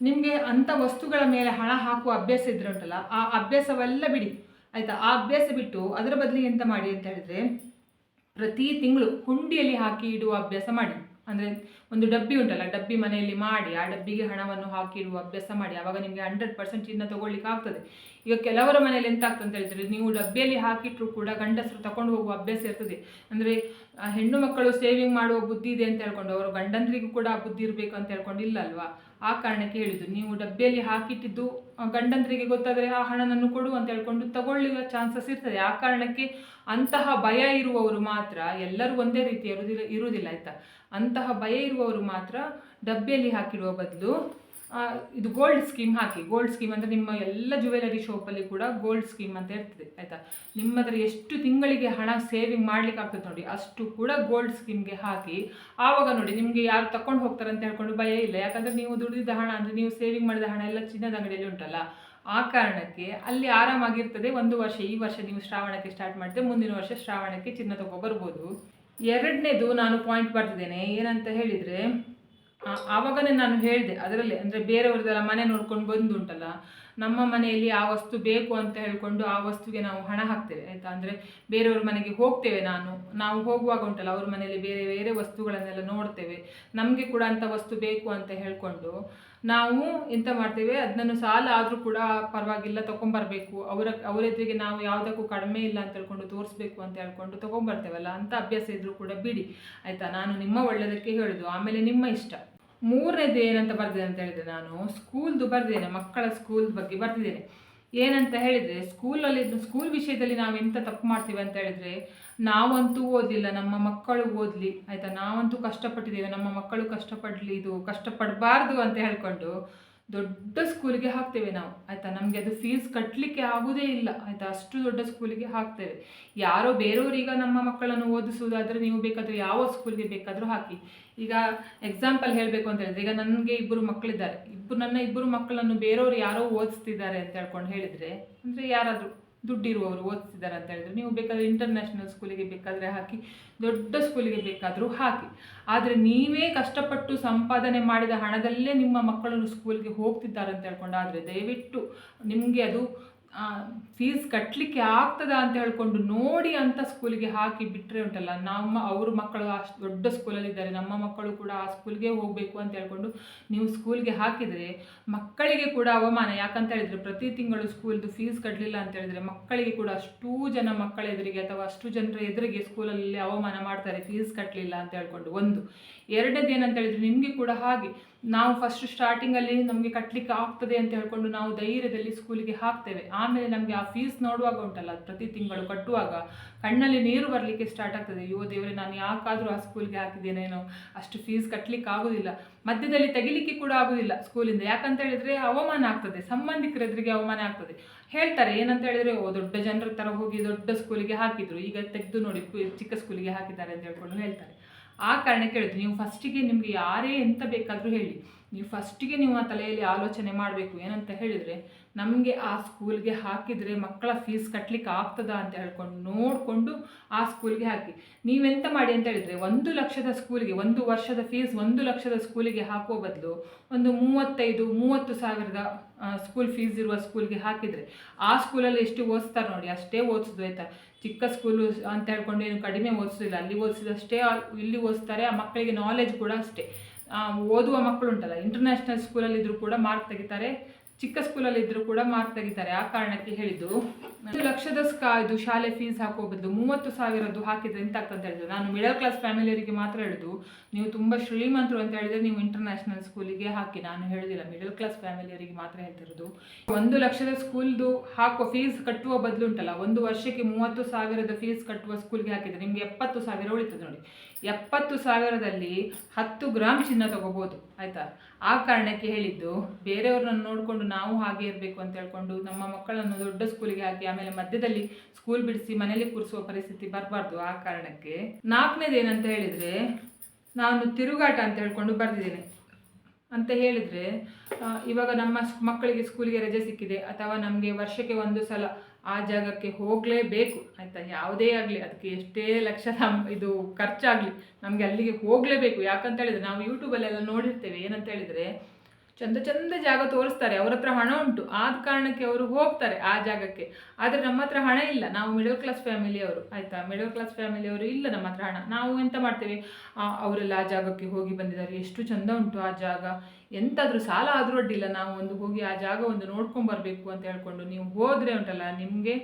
ನಿಮಗೆ ಅಂಥ ವಸ್ತುಗಳ ಮೇಲೆ ಹಣ ಹಾಕುವ ಅಭ್ಯಾಸ ಇದ್ರೆ ಉಂಟಲ್ಲ, ಆ ಅಭ್ಯಾಸವೆಲ್ಲ ಬಿಡಿ. ಆಯಿತಾ? ಆ ಅಭ್ಯಾಸ ಬಿಟ್ಟು ಅದರ ಬದಲಿಗೆ ಎಂತ ಮಾಡಿ ಅಂತ ಹೇಳಿದ್ರೆ, ಪ್ರತಿ ತಿಂಗಳು ಹುಂಡಿಯಲ್ಲಿ ಹಾಕಿ ಇಡುವ ಅಭ್ಯಾಸ ಮಾಡಿ. ಅಂದರೆ ಒಂದು ಡಬ್ಬಿ ಉಂಟಲ್ಲ, ಡಬ್ಬಿ ಮನೆಯಲ್ಲಿ ಮಾಡಿ, ಆ ಡಬ್ಬಿಗೆ ಹಣವನ್ನು ಹಾಕಿ ಇಡುವ ಅಭ್ಯಾಸ ಮಾಡಿ. ಆವಾಗ ನಿಮಗೆ ಹಂಡ್ರೆಡ್ ಪರ್ಸೆಂಟ್ ಚಿನ್ನ ತಗೊಳ್ಳಿಕ್ಕೆ ಆಗ್ತದೆ ಈಗ ಕೆಲವರ ಮನೇಲಿ ಎಂತ ಆಗ್ತದೆ ಅಂತ ಹೇಳಿದ್ರೆ, ನೀವು ಡಬ್ಬಿಯಲ್ಲಿ ಹಾಕಿಟ್ರೂ ಕೂಡ ಗಂಡಸರು ತಗೊಂಡು ಹೋಗುವ ಅಭ್ಯಾಸ ಇರ್ತದೆ. ಅಂದರೆ ಹೆಣ್ಣು ಮಕ್ಕಳು ಸೇವಿಂಗ್ ಮಾಡುವ ಬುದ್ಧಿ ಇದೆ ಅಂತ ಹೇಳ್ಕೊಂಡು, ಅವರು ಗಂಡಂದ್ರಿಗೂ ಕೂಡ ಆ ಬುದ್ಧಿ ಇರಬೇಕು ಅಂತ ಹೇಳ್ಕೊಂಡು ಇಲ್ಲ ಅಲ್ವಾ? ಆ ಕಾರಣಕ್ಕೆ ಹೇಳಿದ್ದು, ನೀವು ಡಬ್ಬಿಯಲ್ಲಿ ಹಾಕಿಟ್ಟಿದ್ದು ಗಂಡಂದ್ರಿಗೆ ಗೊತ್ತಾದರೆ ಆ ಹಣನನ್ನು ಕೊಡು ಅಂತ ಹೇಳ್ಕೊಂಡು ತಗೊಳ್ಳುವ ಚಾನ್ಸಸ್ ಇರ್ತದೆ. ಆ ಕಾರಣಕ್ಕೆ ಅಂತಹ ಭಯ ಇರುವವರು ಮಾತ್ರ, ಎಲ್ಲರೂ ಒಂದೇ ರೀತಿ ಇರುವುದಿಲ್ಲ ಇರುವುದಿಲ್ಲ ಆಯಿತಾ? ಅಂತಹ ಭಯ ಇರುವವರು ಮಾತ್ರ ಡಬ್ಬಿಯಲ್ಲಿ ಹಾಕಿಡುವ ಬದಲು ಇದು ಗೋಲ್ಡ್ ಸ್ಕೀಮ್ ಹಾಕಿ ಗೋಲ್ಡ್ ಸ್ಕೀಮ್ ಅಂದರೆ ನಿಮ್ಮ ಎಲ್ಲ ಜ್ಯುವೆಲರಿ ಶಾಪಲ್ಲಿ ಕೂಡ ಗೋಲ್ಡ್ ಸ್ಕೀಮ್ ಅಂತ ಇರ್ತದೆ, ಆಯಿತಾ? ನಿಮ್ಮ ಹತ್ರ ಎಷ್ಟು ತಿಂಗಳಿಗೆ ಹಣ ಸೇವಿಂಗ್ ಮಾಡ್ಲಿಕ್ಕೆ ಆಗ್ತದೆ ನೋಡಿ, ಅಷ್ಟು ಕೂಡ ಗೋಲ್ಡ್ ಸ್ಕೀಮ್ಗೆ ಹಾಕಿ, ಆವಾಗ ನೋಡಿ ನಿಮಗೆ ಯಾರು ತಕೊಂಡು ಹೋಗ್ತಾರೆ ಅಂತ ಹೇಳ್ಕೊಂಡು ಭಯ ಇಲ್ಲ. ಯಾಕಂದರೆ ನೀವು ದುಡಿದಿದ್ದ ಹಣ ಅಂದರೆ ನೀವು ಸೇವಿಂಗ್ ಮಾಡಿದ ಹಣ ಎಲ್ಲ ಚಿನ್ನದ ಅಂಗಡಿಯಲ್ಲಿ ಉಂಟಲ್ಲ? ಆ ಕಾರಣಕ್ಕೆ ಅಲ್ಲಿ ಆರಾಮಾಗಿರ್ತದೆ, ಒಂದು ವರ್ಷ, ಈ ವರ್ಷ ನೀವು ಶ್ರಾವಣಕ್ಕೆ ಸ್ಟಾರ್ಟ್ ಮಾಡಿದ್ರೆ ಮುಂದಿನ ವರ್ಷ ಶ್ರಾವಣಕ್ಕೆ ಚಿನ್ನ ತಗೋ ಬರ್ಬೋದು. ಎರಡನೇದು ನಾನು ಪಾಯಿಂಟ್ ಬರ್ತಿದ್ದೇನೆ ಏನಂತ ಹೇಳಿದರೆ ಆವಾಗನೇ ನಾನು ಹೇಳಿದೆ ಅದರಲ್ಲಿ, ಅಂದರೆ ಬೇರೆಯವ್ರದ್ದೆಲ್ಲ ಮನೆ ನೋಡ್ಕೊಂಡು ಬಂದು ಉಂಟಲ್ಲ ನಮ್ಮ ಮನೆಯಲ್ಲಿ ಆ ವಸ್ತು ಬೇಕು ಅಂತ ಹೇಳಿಕೊಂಡು ಆ ವಸ್ತುಗೆ ನಾವು ಹಣ ಹಾಕ್ತೇವೆ, ಆಯಿತಾ? ಅಂದರೆ ಬೇರೆಯವ್ರ ಮನೆಗೆ ಹೋಗ್ತೇವೆ ನಾನು. ನಾವು ಹೋಗುವಾಗ ಉಂಟಲ್ಲ, ಅವ್ರ ಮನೆಯಲ್ಲಿ ಬೇರೆ ಬೇರೆ ವಸ್ತುಗಳನ್ನೆಲ್ಲ ನೋಡ್ತೇವೆ. ನಮಗೆ ಕೂಡ ಅಂಥ ವಸ್ತು ಬೇಕು ಅಂತ ಹೇಳಿಕೊಂಡು ನಾವು ಎಂತ ಮಾಡ್ತೇವೆ ಅದನ್ನು ಸಾಲ ಆದರೂ ಕೂಡ ಪರವಾಗಿಲ್ಲ, ತೊಗೊಂಬರ್ಬೇಕು. ಅವರ ಅವರೆದುರಿಗೆ ನಾವು ಯಾವುದಕ್ಕೂ ಕಡಿಮೆ ಇಲ್ಲ ಅಂತ ಹೇಳ್ಕೊಂಡು ತೋರಿಸ್ಬೇಕು ಅಂತ ಹೇಳ್ಕೊಂಡು ತೊಗೊಂಬರ್ತೇವಲ್ಲ, ಅಂತ ಅಭ್ಯಾಸ ಇದ್ದರೂ ಕೂಡ ಬಿಡಿ, ಆಯಿತಾ? ನಾನು ನಿಮ್ಮ ಒಳ್ಳೆಯದಕ್ಕೆ ಹೇಳೋದು, ಆಮೇಲೆ ನಿಮ್ಮ ಇಷ್ಟ. ಮೂರನೇದು ಏನಂತ ಬರ್ದಿದೆ ಅಂತ ಹೇಳಿದರೆ ನಾನು. ಸ್ಕೂಲ್ದು ಬರ್ದಿದ್ದೇನೆ, ಮಕ್ಕಳ ಸ್ಕೂಲ್ ಬಗ್ಗೆ ಬರ್ತಿದ್ದೇನೆ ಏನಂತ ಹೇಳಿದರೆ, ಸ್ಕೂಲಲ್ಲಿ ಸ್ಕೂಲ್ ವಿಷಯದಲ್ಲಿ ನಾವು ಎಂತ ತಪ್ಪು ಮಾಡ್ತೀವಿ ಅಂತ ಹೇಳಿದರೆ, ನಾವಂತೂ ಓದಲಿಲ್ಲ, ನಮ್ಮ ಮಕ್ಕಳು ಓದಲಿ, ಆಯಿತಾ? ನಾವಂತೂ ಕಷ್ಟಪಟ್ಟಿದ್ದೇವೆ, ನಮ್ಮ ಮಕ್ಕಳು ಕಷ್ಟಪಡಲಿ, ಇದು ಕಷ್ಟಪಡಬಾರ್ದು ಅಂತ ಹೇಳ್ಕೊಂಡು ದೊಡ್ಡ ಸ್ಕೂಲಿಗೆ ಹಾಕ್ತೇವೆ ನಾವು, ಆಯಿತಾ? ನಮಗೆ ಅದು ಫೀಸ್ ಕಟ್ಟಲಿಕ್ಕೆ ಆಗುವುದೇ ಇಲ್ಲ, ಆಯಿತಾ? ಅಷ್ಟು ದೊಡ್ಡ ಸ್ಕೂಲಿಗೆ ಹಾಕ್ತೇವೆ. ಯಾರೋ ಬೇರೆಯವರೀಗ ನಮ್ಮ ಮಕ್ಕಳನ್ನು ಓದಿಸುವುದಾದರೆ ನೀವು ಬೇಕಾದರೂ ಯಾವ ಸ್ಕೂಲ್ಗೆ ಬೇಕಾದರೂ ಹಾಕಿ. ಈಗ ಎಕ್ಸಾಂಪಲ್ ಹೇಳಬೇಕು ಅಂತ ಹೇಳಿದ್ರೆ, ಈಗ ನನಗೆ ಇಬ್ಬರು ಮಕ್ಕಳಿದ್ದಾರೆ ಇಬ್ಬರು ನನ್ನ ಇಬ್ಬರು ಮಕ್ಕಳನ್ನು ಬೇರೆಯವರು ಯಾರೋ ಓದಿಸ್ತಿದ್ದಾರೆ ಅಂತ ಹೇಳ್ಕೊಂಡು ಹೇಳಿದರೆ, ಅಂದರೆ ಯಾರಾದರೂ ದುಡ್ಡಿರುವವರು ಓದಿಸಿದ್ದಾರೆ ಅಂತ ಹೇಳಿದ್ರು. ನೀವು ಬೇಕಾದರೆ ಇಂಟರ್ನ್ಯಾಷನಲ್ ಸ್ಕೂಲಿಗೆ ಬೇಕಾದರೆ ಹಾಕಿ, ದೊಡ್ಡ ಸ್ಕೂಲಿಗೆ ಬೇಕಾದರೂ ಹಾಕಿ. ಆದರೆ ನೀವೇ ಕಷ್ಟಪಟ್ಟು ಸಂಪಾದನೆ ಮಾಡಿದ ಹಣದಲ್ಲೇ ನಿಮ್ಮ ಮಕ್ಕಳನ್ನು ಸ್ಕೂಲ್ಗೆ ಹೋಗ್ತಿದ್ದಾರೆ ಅಂತ ಹೇಳ್ಕೊಂಡು ಆದರೆ ದಯವಿಟ್ಟು ನಿಮಗೆ ಅದು ಫೀಸ್ ಕಟ್ಟಲಿಕ್ಕೆ ಆಗ್ತದಾ ಅಂತ ಹೇಳ್ಕೊಂಡು ನೋಡಿ ಅಂತ ಸ್ಕೂಲಿಗೆ ಹಾಕಿ ಬಿಟ್ಟರೆ ಉಂಟಲ್ಲ, ನಮ್ಮ ಅವ್ರ ಮಕ್ಕಳು ಅಷ್ಟು ದೊಡ್ಡ ಸ್ಕೂಲಲ್ಲಿದ್ದಾರೆ ನಮ್ಮ ಮಕ್ಕಳು ಕೂಡ ಆ ಸ್ಕೂಲ್ಗೆ ಹೋಗಬೇಕು ಅಂತ ಹೇಳ್ಕೊಂಡು ನೀವು ಸ್ಕೂಲ್ಗೆ ಹಾಕಿದರೆ ಮಕ್ಕಳಿಗೆ ಕೂಡ ಅವಮಾನ. ಯಾಕಂತ ಹೇಳಿದರೆ ಪ್ರತಿ ತಿಂಗಳು ಸ್ಕೂಲ್ದು ಫೀಸ್ ಕಟ್ಟಲಿಲ್ಲ ಅಂತ ಹೇಳಿದರೆ ಮಕ್ಕಳಿಗೆ ಕೂಡ ಅಷ್ಟೂ ಜನ ಮಕ್ಕಳ ಎದುರಿಗೆ ಅಥವಾ ಅಷ್ಟು ಜನರ ಎದುರಿಗೆ ಸ್ಕೂಲಲ್ಲಿ ಅವಮಾನ ಮಾಡ್ತಾರೆ ಫೀಸ್ ಕಟ್ಟಲಿಲ್ಲ ಅಂತ ಹೇಳ್ಕೊಂಡು. ಒಂದು. ಎರಡನೇದು ಏನಂತ ಹೇಳಿದ್ರೆ ನಿಮಗೆ ಕೂಡ ಹಾಗೆ. ನಾವು ಫಸ್ಟ್ ಸ್ಟಾರ್ಟಿಂಗಲ್ಲಿ ನಮಗೆ ಕಟ್ಟಲಿಕ್ಕೆ ಆಗ್ತದೆ ಅಂತ ಹೇಳ್ಕೊಂಡು ನಾವು ಧೈರ್ಯದಲ್ಲಿ ಸ್ಕೂಲಿಗೆ ಹಾಕ್ತೇವೆ. ಆಮೇಲೆ ನಮಗೆ ಆ ಫೀಸ್ ನೋಡುವಾಗ ಉಂಟಲ್ಲ ಪ್ರತಿ ತಿಂಗಳು ಕಟ್ಟುವಾಗ. ಕಣ್ಣಲ್ಲಿ ನೀರು ಬರಲಿಕ್ಕೆ ಸ್ಟಾರ್ಟ್ ಆಗ್ತದೆ. ಯುವ ದೇವರೇ, ನಾನು ಯಾಕಾದರೂ ಆ ಸ್ಕೂಲ್ಗೆ ಹಾಕಿದ್ದೇನೇನೋ ಅಷ್ಟು ಫೀಸ್ ಕಟ್ಟಲಿಕ್ಕೆ ಆಗೋದಿಲ್ಲ. ಮಧ್ಯದಲ್ಲಿ ತೆಗಿಲಿಕ್ಕೆ ಕೂಡ ಆಗೋದಿಲ್ಲ ಸ್ಕೂಲಿಂದ ಯಾಕಂತ ಹೇಳಿದ್ರೆ ಅವಮಾನ ಆಗ್ತದೆ. ಸಂಬಂಧಿಕರ ಎದುರಿಗೆ ಅವಮಾನ ಆಗ್ತದೆ. ಹೇಳ್ತಾರೆ ಏನಂತ ಹೇಳಿದ್ರೆ ಓ ದೊಡ್ಡ ಜನರ ಥರ ಹೋಗಿ ದೊಡ್ಡ ಸ್ಕೂಲಿಗೆ ಹಾಕಿದ್ರು. ಈಗ ತೆಗೆದು ನೋಡಿ ಚಿಕ್ಕ ಸ್ಕೂಲಿಗೆ ಹಾಕಿದ್ದಾರೆ ಅಂತ ಹೇಳ್ಕೊಂಡು ಹೇಳ್ತಾರೆ. ಆ ಕಾರಣಕ್ಕೆ ಹೇಳಿದ್ರು ನೀವು ಫಸ್ಟಿಗೆ ನಿಮಗೆ ಯಾರೇ ಎಂತ ಬೇಕಾದರೂ ಹೇಳಿ. ನೀವು ಫಸ್ಟಿಗೆ ನೀವು ಆ ತಲೆಯಲ್ಲಿ ಆಲೋಚನೆ ಮಾಡಬೇಕು. ಏನಂತ ಹೇಳಿದರೆ, ನಮಗೆ ಆ ಸ್ಕೂಲ್ಗೆ ಹಾಕಿದರೆ ಮಕ್ಕಳ ಫೀಸ್ ಕಟ್ಟಲಿಕ್ಕೆ ಆಗ್ತದಾ ಅಂತ ಹೇಳ್ಕೊಂಡು ನೋಡಿಕೊಂಡು ಆ ಸ್ಕೂಲ್ಗೆ ಹಾಕಿ. ನೀವೆಂತ ಮಾಡಿ ಅಂತ ಹೇಳಿದರೆ, ಒಂದು ಲಕ್ಷದ ಸ್ಕೂಲಿಗೆ ಒಂದು ವರ್ಷದ ಫೀಸ್ ಒಂದು ಲಕ್ಷದ ಸ್ಕೂಲಿಗೆ ಹಾಕೋ ಬದಲು ಒಂದು ಮೂವತ್ತೈದು, ಮೂವತ್ತು ಸಾವಿರದ ಸ್ಕೂಲ್ ಫೀಸ್ ಇರುವ ಸ್ಕೂಲ್ಗೆ ಹಾಕಿದರೆ, ಆ ಸ್ಕೂಲಲ್ಲಿ ಎಷ್ಟು ಓದಿಸ್ತಾರೆ ನೋಡಿ, ಅಷ್ಟೇ ಓದಿಸೋದು ಆಯ್ತಾ? ಚಿಕ್ಕ ಸ್ಕೂಲು ಅಂತ ಹೇಳ್ಕೊಂಡು ಏನು ಕಡಿಮೆ ಓದಿಸಿಲ್ಲ. ಅಲ್ಲಿ ಓದಿಸಿದಷ್ಟೇ, ಇಲ್ಲಿ ಓದಿಸ್ತಾರೆ, ಆ ಮಕ್ಕಳಿಗೆ ನಾಲೆಜ್ ಕೂಡ ಅಷ್ಟೇ. ಓದುವ ಮಕ್ಕಳು ಉಂಟಲ್ಲ ಇಂಟರ್ನ್ಯಾಷನಲ್ ಸ್ಕೂಲಲ್ಲಿ ಇದ್ದರೂ ಕೂಡ ಮಾರ್ಕ್ ತೆಗಿತಾರೆ. ಚಿಕ್ಕ ಸ್ಕೂಲಲ್ಲಿ ಇದ್ರೂ ಕೂಡ ಮಾರ್ಕ್ ತೆಗಿತಾರೆ, ಆ ಕಾರಣಕ್ಕೆ ಹೇಳಿದ್ದು. ಒಂದು ಲಕ್ಷದ ಸ್ಕಾ ಇದು ಶಾಲೆ ಫೀಸ್ ಹಾಕೋ ಬದಲು ಮೂವತ್ತು ಸಾವಿರದ್ದು ಹಾಕಿದ್ರೆ ಎಂತ ಆಗ್ತದೆ ಅಂತ ಹೇಳಿದ್ರು. ನಾನು ಮಿಡಲ್ ಕ್ಲಾಸ್ ಫ್ಯಾಮಿಲಿಯವರಿಗೆ ಮಾತ್ರ ಹೇಳುದು, ನೀವು ತುಂಬಾ ಶ್ರೀಮಂತರು ಅಂತ ಹೇಳಿದ್ರೆ ನೀವು ಇಂಟರ್ನ್ಯಾಷನಲ್ ಸ್ಕೂಲಿಗೆ ಹಾಕಿ. ನಾನು ಹೇಳುದಿಲ್ಲ ಮಿಡಲ್ ಕ್ಲಾಸ್ ಫ್ಯಾಮಿಲಿಯವರಿಗೆ ಮಾತ್ರ ಹೇಳ್ತಿರೋದು. ಒಂದು ಲಕ್ಷದ ಸ್ಕೂಲ್ದು ಹಾಕೋ ಫೀಸ್ ಕಟ್ಟುವ ಬದಲು ಉಂಟಲ್ಲ, ಒಂದು ವರ್ಷಕ್ಕೆ ಮೂವತ್ತು ಸಾವಿರದ ಫೀಸ್ ಕಟ್ಟುವ ಸ್ಕೂಲ್ಗೆ ಹಾಕಿದ್ರೆ ನಿಮಗೆ ಎಪ್ಪತ್ತು ಸಾವಿರ ಉಳಿತದೆ ನೋಡಿ. ಎಪ್ಪತ್ತು ಸಾವಿರದಲ್ಲಿ ಹತ್ತು ಗ್ರಾಮ್ ಚಿನ್ನ ತಗೋಬೋದು. ಆಯಿತಾ? ಆ ಕಾರಣಕ್ಕೆ ಹೇಳಿದ್ದು, ಬೇರೆಯವ್ರನ್ನ ನೋಡಿಕೊಂಡು ನಾವು ಹಾಗೆ ಇರಬೇಕು ಅಂತ ಹೇಳ್ಕೊಂಡು ನಮ್ಮ ಮಕ್ಕಳನ್ನು ದೊಡ್ಡ ಸ್ಕೂಲಿಗೆ ಹಾಕಿ ಆಮೇಲೆ ಮಧ್ಯದಲ್ಲಿ ಸ್ಕೂಲ್ ಬಿಡಿಸಿ ಮನೇಲಿ ಕೂರಿಸುವ ಪರಿಸ್ಥಿತಿ ಬರಬಾರ್ದು. ಆ ಕಾರಣಕ್ಕೆ ನಾಲ್ಕನೇದು ಏನಂತ ಹೇಳಿದರೆ, ನಾನು ತಿರುಗಾಟ ಅಂತ ಹೇಳ್ಕೊಂಡು ಬರೆದಿದ್ದೇನೆ. ಅಂತ ಹೇಳಿದರೆ ಇವಾಗ ನಮ್ಮ ಮಕ್ಕಳಿಗೆ ಸ್ಕೂಲಿಗೆ ರಜೆ ಸಿಕ್ಕಿದೆ, ಅಥವಾ ನಮಗೆ ವರ್ಷಕ್ಕೆ ಒಂದು ಸಲ ಆ ಜಾಗಕ್ಕೆ ಹೋಗಲೇಬೇಕು. ಆಯಿತಾ? ಯಾವುದೇ ಆಗಲಿ, ಅದಕ್ಕೆ ಎಷ್ಟೇ ಲಕ್ಷ ನಮ್ಮ ಇದು ಖರ್ಚಾಗಲಿ, ನಮಗೆ ಅಲ್ಲಿಗೆ ಹೋಗಲೇಬೇಕು. ಯಾಕಂತ ಹೇಳಿದರೆ, ನಾವು ಯೂಟ್ಯೂಬಲ್ಲೆಲ್ಲ ನೋಡಿರ್ತೇವೆ. ಏನಂತ ಹೇಳಿದರೆ, ಚಂದ ಚಂದ ಜಾಗ ತೋರಿಸ್ತಾರೆ. ಅವ್ರ ಹತ್ರ ಹಣ ಉಂಟು. ಆದ ಕಾರಣಕ್ಕೆ ಅವರು ಹೋಗ್ತಾರೆ ಆ ಜಾಗಕ್ಕೆ. ಆದರೆ ನಮ್ಮ ಹತ್ರ ಹಣ ಇಲ್ಲ. ನಾವು ಮಿಡಲ್ ಕ್ಲಾಸ್ ಫ್ಯಾಮಿಲಿಯವರು ಆಯಿತಾ? ಮಿಡಲ್ ಕ್ಲಾಸ್ ಫ್ಯಾಮಿಲಿಯವರು ಇಲ್ಲ ನಮ್ಮ ಹತ್ರ ಹಣ. ನಾವು ಎಂತ ಮಾಡ್ತೇವೆ? ಅವರೆಲ್ಲ ಆ ಜಾಗಕ್ಕೆ ಹೋಗಿ ಬಂದಿದ್ದಾರೆ. ಎಷ್ಟು ಚಂದ ಉಂಟು ಆ ಜಾಗ. ಎಂತಾದರೂ ಸಾಲ ಆದರೂ ಅಡ್ಡಿಲ್ಲ. ನಾವು ಒಂದು ಹೋಗಿ ಆ ಜಾಗ ಒಂದು ನೋಡ್ಕೊಂಡು ಬರಬೇಕು ಅಂತ ಹೇಳ್ಕೊಂಡು ನೀವು ಹೋದರೆ ಉಂಟಲ್ಲ, ನಿಮಗೆ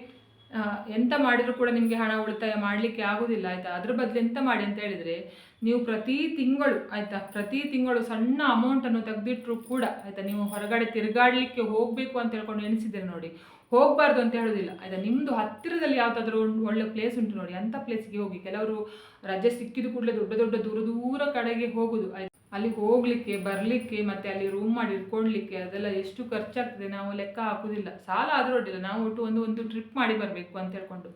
ಎಂತ ಮಾಡಿದರೂ ಕೂಡ ನಿಮಗೆ ಹಣ ಉಳಿತಾಯ ಮಾಡಲಿಕ್ಕೆ ಆಗೋದಿಲ್ಲ, ಆಯಿತಾ? ಅದ್ರ ಬದಲು ಎಂತ ಮಾಡಿ ಅಂತ ಹೇಳಿದರೆ, ನೀವು ಪ್ರತಿ ತಿಂಗಳು, ಆಯಿತಾ? ಪ್ರತಿ ತಿಂಗಳು ಸಣ್ಣ ಅಮೌಂಟನ್ನು ತೆಗೆದಿಟ್ಟರು ಕೂಡ, ಆಯಿತಾ? ನೀವು ಹೊರಗಡೆ ತಿರುಗಾಡಲಿಕ್ಕೆ ಹೋಗಬೇಕು ಅಂತ ಹೇಳ್ಕೊಂಡು ಎಣಿಸಿದರೆ ನೋಡಿ, ಹೋಗಬಾರ್ದು ಅಂತ ಹೇಳೋದಿಲ್ಲ, ಆಯಿತಾ? ನಿಮ್ಮದು ಹತ್ತಿರದಲ್ಲಿ ಯಾವುದಾದ್ರೂ ಒಳ್ಳೆ ಪ್ಲೇಸ್ ಉಂಟು ನೋಡಿ ಅಂಥ ಪ್ಲೇಸಿಗೆ ಹೋಗಿ. ಕೆಲವರು ರಜೆ ಸಿಕ್ಕಿದ ಕೂಡಲೇ ದೊಡ್ಡ ದೊಡ್ಡ ದೂರ ದೂರ ಕಡೆಗೆ ಹೋಗೋದು, ಆಯ್ತಾ? ಅಲ್ಲಿ ಹೋಗಲಿಕ್ಕೆ, ಬರಲಿಕ್ಕೆ, ಮತ್ತು ಅಲ್ಲಿ ರೂಮ್ ಮಾಡಿ ಇಟ್ಕೊಳ್ಲಿಕ್ಕೆ ಅದೆಲ್ಲ ಎಷ್ಟು ಖರ್ಚಾಗ್ತದೆ? ನಾವು ಲೆಕ್ಕ ಹಾಕೋದಿಲ್ಲ. ಸಾಲ ಆದರೂ ಅಡ್ಡಿಲ್ಲ. ನಾವು ಒಟ್ಟು ಒಂದು ಒಂದು ಟ್ರಿಪ್ ಮಾಡಿ ಬರಬೇಕು ಅಂತ ಹೇಳ್ಕೊಂಡು.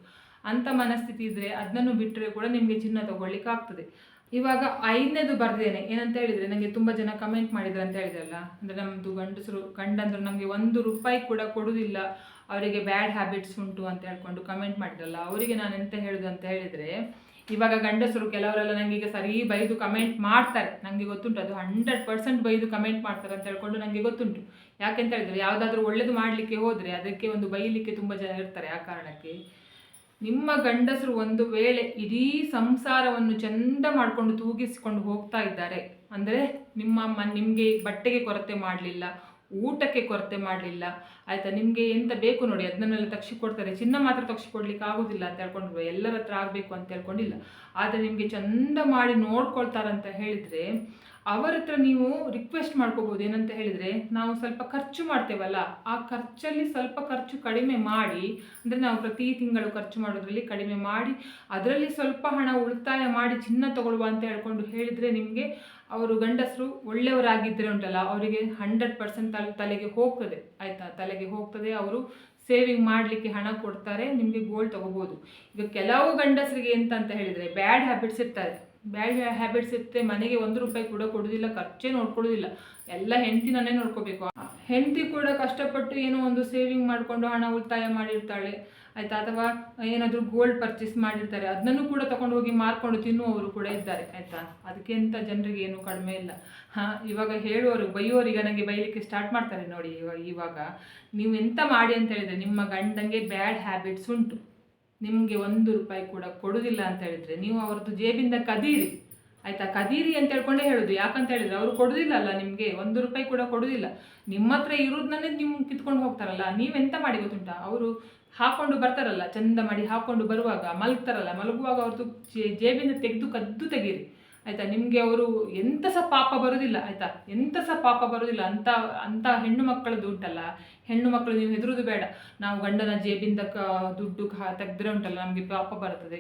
ಅಂಥ ಮನಸ್ಥಿತಿ ಇದ್ದರೆ ಅದನ್ನು ಬಿಟ್ಟರೆ ಕೂಡ ನಿಮಗೆ ಚಿನ್ನ ತಗೊಳ್ಲಿಕ್ಕೆ ಆಗ್ತದೆ. ಇವಾಗ ಐದನೇದು ಬರ್ದೇನೆ ಏನಂತ ಹೇಳಿದರೆ ನನಗೆ ತುಂಬ ಜನ ಕಮೆಂಟ್ ಮಾಡಿದ್ರು ಅಂತ ಹೇಳಿದ್ರಲ್ಲ? ಅಂದರೆ ನಮ್ಮದು ಗಂಡಸರು, ಗಂಡಂದರು ನಮಗೆ ಒಂದು ರೂಪಾಯಿ ಕೂಡ ಕೊಡುವುದಿಲ್ಲ ಅವರಿಗೆ ಬ್ಯಾಡ್ ಹ್ಯಾಬಿಟ್ಸ್ ಉಂಟು ಅಂತ ಹೇಳ್ಕೊಂಡು ಕಮೆಂಟ್ ಮಾಡಿದ್ರಲ್ಲ. ಅವರಿಗೆ ನಾನು ಎಂತ ಹೇಳೋದು ಅಂತ ಹೇಳಿದರೆ ಇವಾಗ ಗಂಡಸರು ಕೆಲವರೆಲ್ಲ ನನಗೆ ಸರಿ ಬೈದು ಕಮೆಂಟ್ ಮಾಡ್ತಾರೆ. ನನಗೆ ಗೊತ್ತುಂಟು, ಅದು ಹಂಡ್ರೆಡ್ ಪರ್ಸೆಂಟ್ ಬೈದು ಕಮೆಂಟ್ ಮಾಡ್ತಾರೆ ಅಂತ ಹೇಳ್ಕೊಂಡು ನನಗೆ ಗೊತ್ತುಂಟು. ಯಾಕೆಂತ ಹೇಳಿದರೆ, ಯಾವುದಾದ್ರೂ ಒಳ್ಳೇದು ಮಾಡಲಿಕ್ಕೆ ಹೋದರೆ ಅದಕ್ಕೆ ಒಂದು ಬೈಲಿಕ್ಕೆ ತುಂಬ ಜನ ಇರ್ತಾರೆ ಆ ಕಾರಣಕ್ಕೆ. ನಿಮ್ಮ ಗಂಡಸರು ಒಂದು ವೇಳೆ ಇಡೀ ಸಂಸಾರವನ್ನು ಚಂದ ಮಾಡಿಕೊಂಡು ತೂಗಿಸಿಕೊಂಡು ಹೋಗ್ತಾ ಇದ್ದಾರೆ, ಅಂದರೆ ನಿಮ್ಮ ನಿಮಗೆ ಬಟ್ಟೆಗೆ ಕೊರತೆ ಮಾಡಲಿಲ್ಲ ಊಟಕ್ಕೆ ಕೊರತೆ ಮಾಡಲಿಲ್ಲ. ಆಯಿತಾ, ನಿಮಗೆ ಎಂತ ಬೇಕು ನೋಡಿ ಅದನ್ನೆಲ್ಲ ತಕ್ಷಿಕೊಡ್ತಾರೆ ಚಿನ್ನ ಮಾತ್ರ ತಕ್ಷಿಕೊಡ್ಲಿಕ್ಕೆ ಆಗೋದಿಲ್ಲ ಅಂತ ಹೇಳ್ಕೊಂಡು ಎಲ್ಲರ ಹತ್ರ ಆಗಬೇಕು ಅಂತ ಹೇಳ್ಕೊಂಡಿಲ್ಲ. ಆದರೆ ನಿಮಗೆ ಚಂದ ಮಾಡಿ ನೋಡ್ಕೊಳ್ತಾರಂತ ಹೇಳಿದರೆ ಅವರ ಹತ್ರ ನೀವು ರಿಕ್ವೆಸ್ಟ್ ಮಾಡ್ಕೋಬೋದು. ಏನಂತ ಹೇಳಿದರೆ, ನಾವು ಸ್ವಲ್ಪ ಖರ್ಚು ಮಾಡ್ತೇವಲ್ಲ, ಆ ಖರ್ಚಲ್ಲಿ ಸ್ವಲ್ಪ ಖರ್ಚು ಕಡಿಮೆ ಮಾಡಿ, ಅಂದರೆ ನಾವು ಪ್ರತಿ ತಿಂಗಳು ಖರ್ಚು ಮಾಡೋದ್ರಲ್ಲಿ ಕಡಿಮೆ ಮಾಡಿ, ಅದರಲ್ಲಿ ಸ್ವಲ್ಪ ಹಣ ಉಳಿತಾಯ ಮಾಡಿ ಚಿನ್ನ ತಗೊಳ್ಳುವ ಅಂತ ಹೇಳ್ಕೊಂಡು ಹೇಳಿದರೆ ನಿಮಗೆ ಅವರು ಗಂಡಸರು ಒಳ್ಳೆಯವರಾಗಿದ್ದರೆ ಉಂಟಲ್ಲ, ಅವರಿಗೆ ಹಂಡ್ರೆಡ್ ಪರ್ಸೆಂಟ್ ತಲೆ, ತಲೆಗೆ ಹೋಗ್ತದೆ. ಆಯಿತಾ? ತಲೆಗೆ ಹೋಗ್ತದೆ, ಅವರು ಸೇವಿಂಗ್ ಮಾಡಲಿಕ್ಕೆ ಹಣ ಕೊಡ್ತಾರೆ, ನಿಮಗೆ ಗೋಲ್ಡ್ ತಗೋಬೋದು. ಈಗ ಕೆಲವು ಗಂಡಸರಿಗೆ ಎಂತ ಅಂತ ಹೇಳಿದರೆ ಬ್ಯಾಡ್ ಹ್ಯಾಬಿಟ್ಸ್ ಇರ್ತಾರೆ. ಬ್ಯಾಡ್ ಹ್ಯಾಬಿಟ್ಸ್ ಇರುತ್ತೆ, ಮನೆಗೆ ಒಂದು ರೂಪಾಯಿ ಕೂಡ ಕೊಡೋದಿಲ್ಲ, ಖರ್ಚೇ ನೋಡ್ಕೊಳ್ಳೋದಿಲ್ಲ. ಎಲ್ಲ ಹೆಂಡತಿನೇ ನೋಡ್ಕೋಬೇಕು. ಹೆಂಡತಿ ಕೂಡ ಕಷ್ಟಪಟ್ಟು ಏನೋ ಒಂದು ಸೇವಿಂಗ್ ಮಾಡಿಕೊಂಡು ಹಣ ಉಳಿತಾಯ ಮಾಡಿರ್ತಾಳೆ. ಆಯಿತಾ? ಅಥವಾ ಏನಾದರೂ ಗೋಲ್ಡ್ ಪರ್ಚೇಸ್ ಮಾಡಿರ್ತಾರೆ. ಅದನ್ನು ಕೂಡ ತಗೊಂಡು ಹೋಗಿ ಮಾರ್ಕೊಂಡು ತಿನ್ನುವವರು ಕೂಡ ಇದ್ದಾರೆ. ಆಯಿತಾ? ಅದಕ್ಕಿಂತ ಜನರಿಗೆ ಏನು ಕಡಿಮೆ ಇಲ್ಲ. ಹಾಂ, ಇವಾಗ ಹೇಳುವವರು ಬೈಯೋರಿಗೆ ನನಗೆ ಬೈಲಿಕ್ಕೆ ಸ್ಟಾರ್ಟ್ ಮಾಡ್ತಾರೆ ನೋಡಿ ಇವಾಗ ಇವಾಗ. ನೀವು ಎಂತ ಮಾಡಿ ಅಂತ ಹೇಳಿದರೆ ನಿಮ್ಮ ಗಂಡಂಗೆ ಬ್ಯಾಡ್ ಹ್ಯಾಬಿಟ್ಸ್ ಉಂಟು. ನಿಮಗೆ ಒಂದು ರೂಪಾಯಿ ಕೂಡ ಕೊಡೋದಿಲ್ಲ ಅಂತ ಹೇಳಿದರೆ ನೀವು ಅವ್ರದ್ದು ಜೇಬಿಂದ ಕದೀರಿ. ಆಯಿತಾ? ಕದೀರಿ ಅಂತ ಹೇಳ್ಕೊಂಡೇ ಹೇಳೋದು. ಯಾಕಂತ ಹೇಳಿದ್ರೆ ಅವರು ಕೊಡೋದಿಲ್ಲ ಅಲ್ಲ ನಿಮಗೆ. ಒಂದು ರೂಪಾಯಿ ಕೂಡ ಕೊಡೋದಿಲ್ಲ. ನಿಮ್ಮ ಹತ್ರ ಇರೋದನ್ನೇ ನೀವು ಕಿತ್ಕೊಂಡು ಹೋಗ್ತಾರಲ್ಲ. ನೀವೆಂತ ಮಾಡಿ ಗೊತ್ತುಂಟಾ? ಅವರು ಹಾಕೊಂಡು ಬರ್ತಾರಲ್ಲ. ಚಂದ ಮಾಡಿ ಹಾಕೊಂಡು ಬರುವಾಗ, ಮಲಗ್ತಾರಲ್ಲ. ಮಲಗುವಾಗ ಅವ್ರದ್ದು ಜೇಬಿಂದ ತೆಗೆದು ಕದ್ದು ತೆಗೀರಿ. ಆಯಿತಾ? ನಿಮಗೆ ಅವರು ಎಂಥ ಸಹ ಪಾಪ ಬರೋದಿಲ್ಲ, ಆಯಿತಾ? ಎಂತ ಸಹ ಪಾಪ ಬರೋದಿಲ್ಲ. ಅಂತ ಅಂಥ ಹೆಣ್ಣು ಮಕ್ಕಳ ದುಡ್ಡಲ್ಲ ಹೆಣ್ಣು ಮಕ್ಕಳು ನೀವು ಹೆದರೋದು ಬೇಡ. ನಾವು ಗಂಡನ ಜೇಬಿಂದ ಕ, ದುಡ್ಡು ಕಾ, ತೆಗೆದ್ರೆ ಉಂಟಲ್ಲ, ನಮಗೆ ಪಾಪ ಬರ್ತದೆ.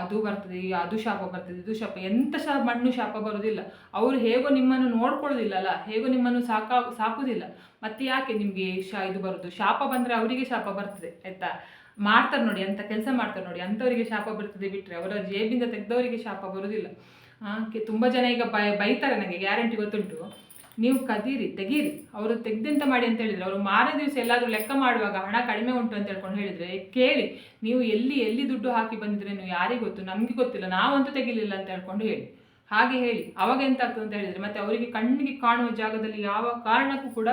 ಅದು ಬರ್ತದೆ, ಅದು ಶಾಪ ಬರ್ತದೆ, ಇದು ಶಾಪ. ಎಂಥ ಸಹ ಮಣ್ಣು ಶಾಪ ಬರೋದಿಲ್ಲ. ಅವರು ಹೇಗೋ ನಿಮ್ಮನ್ನು ನೋಡ್ಕೊಳ್ಳೋದಿಲ್ಲಲ್ಲ, ಹೇಗೋ ನಿಮ್ಮನ್ನು ಸಾಕಾ ಸಾಕುವುದಿಲ್ಲ ಮತ್ತೆ ಯಾಕೆ ನಿಮಗೆ ಶಾ, ಇದು ಬರೋದು? ಶಾಪ ಬಂದರೆ ಅವರಿಗೆ ಶಾಪ ಬರ್ತದೆ, ಆಯಿತಾ? ಮಾಡ್ತಾರೆ ನೋಡಿ, ಅಂತ ಕೆಲಸ ಮಾಡ್ತಾರೆ ನೋಡಿ, ಅಂಥವರಿಗೆ ಶಾಪ ಬರ್ತದೆ ಬಿಟ್ಟರೆ ಅವರ ಜೇಬಿಂದ ತೆಗೆದವರಿಗೆ ಶಾಪ ಬರೋದಿಲ್ಲ. ತುಂಬ ಜನ ಈಗ ಬೈ, ಬೈತಾರೆ ನನಗೆ ಗ್ಯಾರಂಟಿ ಗೊತ್ತುಂಟು. ನೀವು ಕದೀರಿ, ತೆಗೀರಿ. ಅವರು ತೆಗ್ದೆಂತ ಮಾಡಿ ಅಂತ ಹೇಳಿದ್ರೆ. ಅವರು ಮಾರನೇ ದಿವಸ ಎಲ್ಲಾದರೂ ಲೆಕ್ಕ ಮಾಡುವಾಗ ಹಣ ಕಡಿಮೆ ಉಂಟು ಅಂತ ಹೇಳ್ಕೊಂಡು ಹೇಳಿದರೆ ಕೇಳಿ, ನೀವು ಎಲ್ಲಿ ಎಲ್ಲಿ ದುಡ್ಡು ಹಾಕಿ ಬಂದಿದ್ರೆ ನೀವು ಯಾರಿಗೆ ಗೊತ್ತು, ನಮಗೆ ಗೊತ್ತಿಲ್ಲ, ನಾವಂತೂ ತೆಗಿಲಿಲ್ಲ ಅಂತ ಹೇಳ್ಕೊಂಡು ಹೇಳಿ. ಹಾಗೆ ಹೇಳಿ, ಅವಾಗ ಎಂತಾಗ್ತದೆ ಅಂತ ಹೇಳಿದರೆ, ಮತ್ತೆ ಅವರಿಗೆ ಕಣ್ಣಿಗೆ ಕಾಣುವ ಜಾಗದಲ್ಲಿ ಯಾವ ಕಾರಣಕ್ಕೂ ಕೂಡ,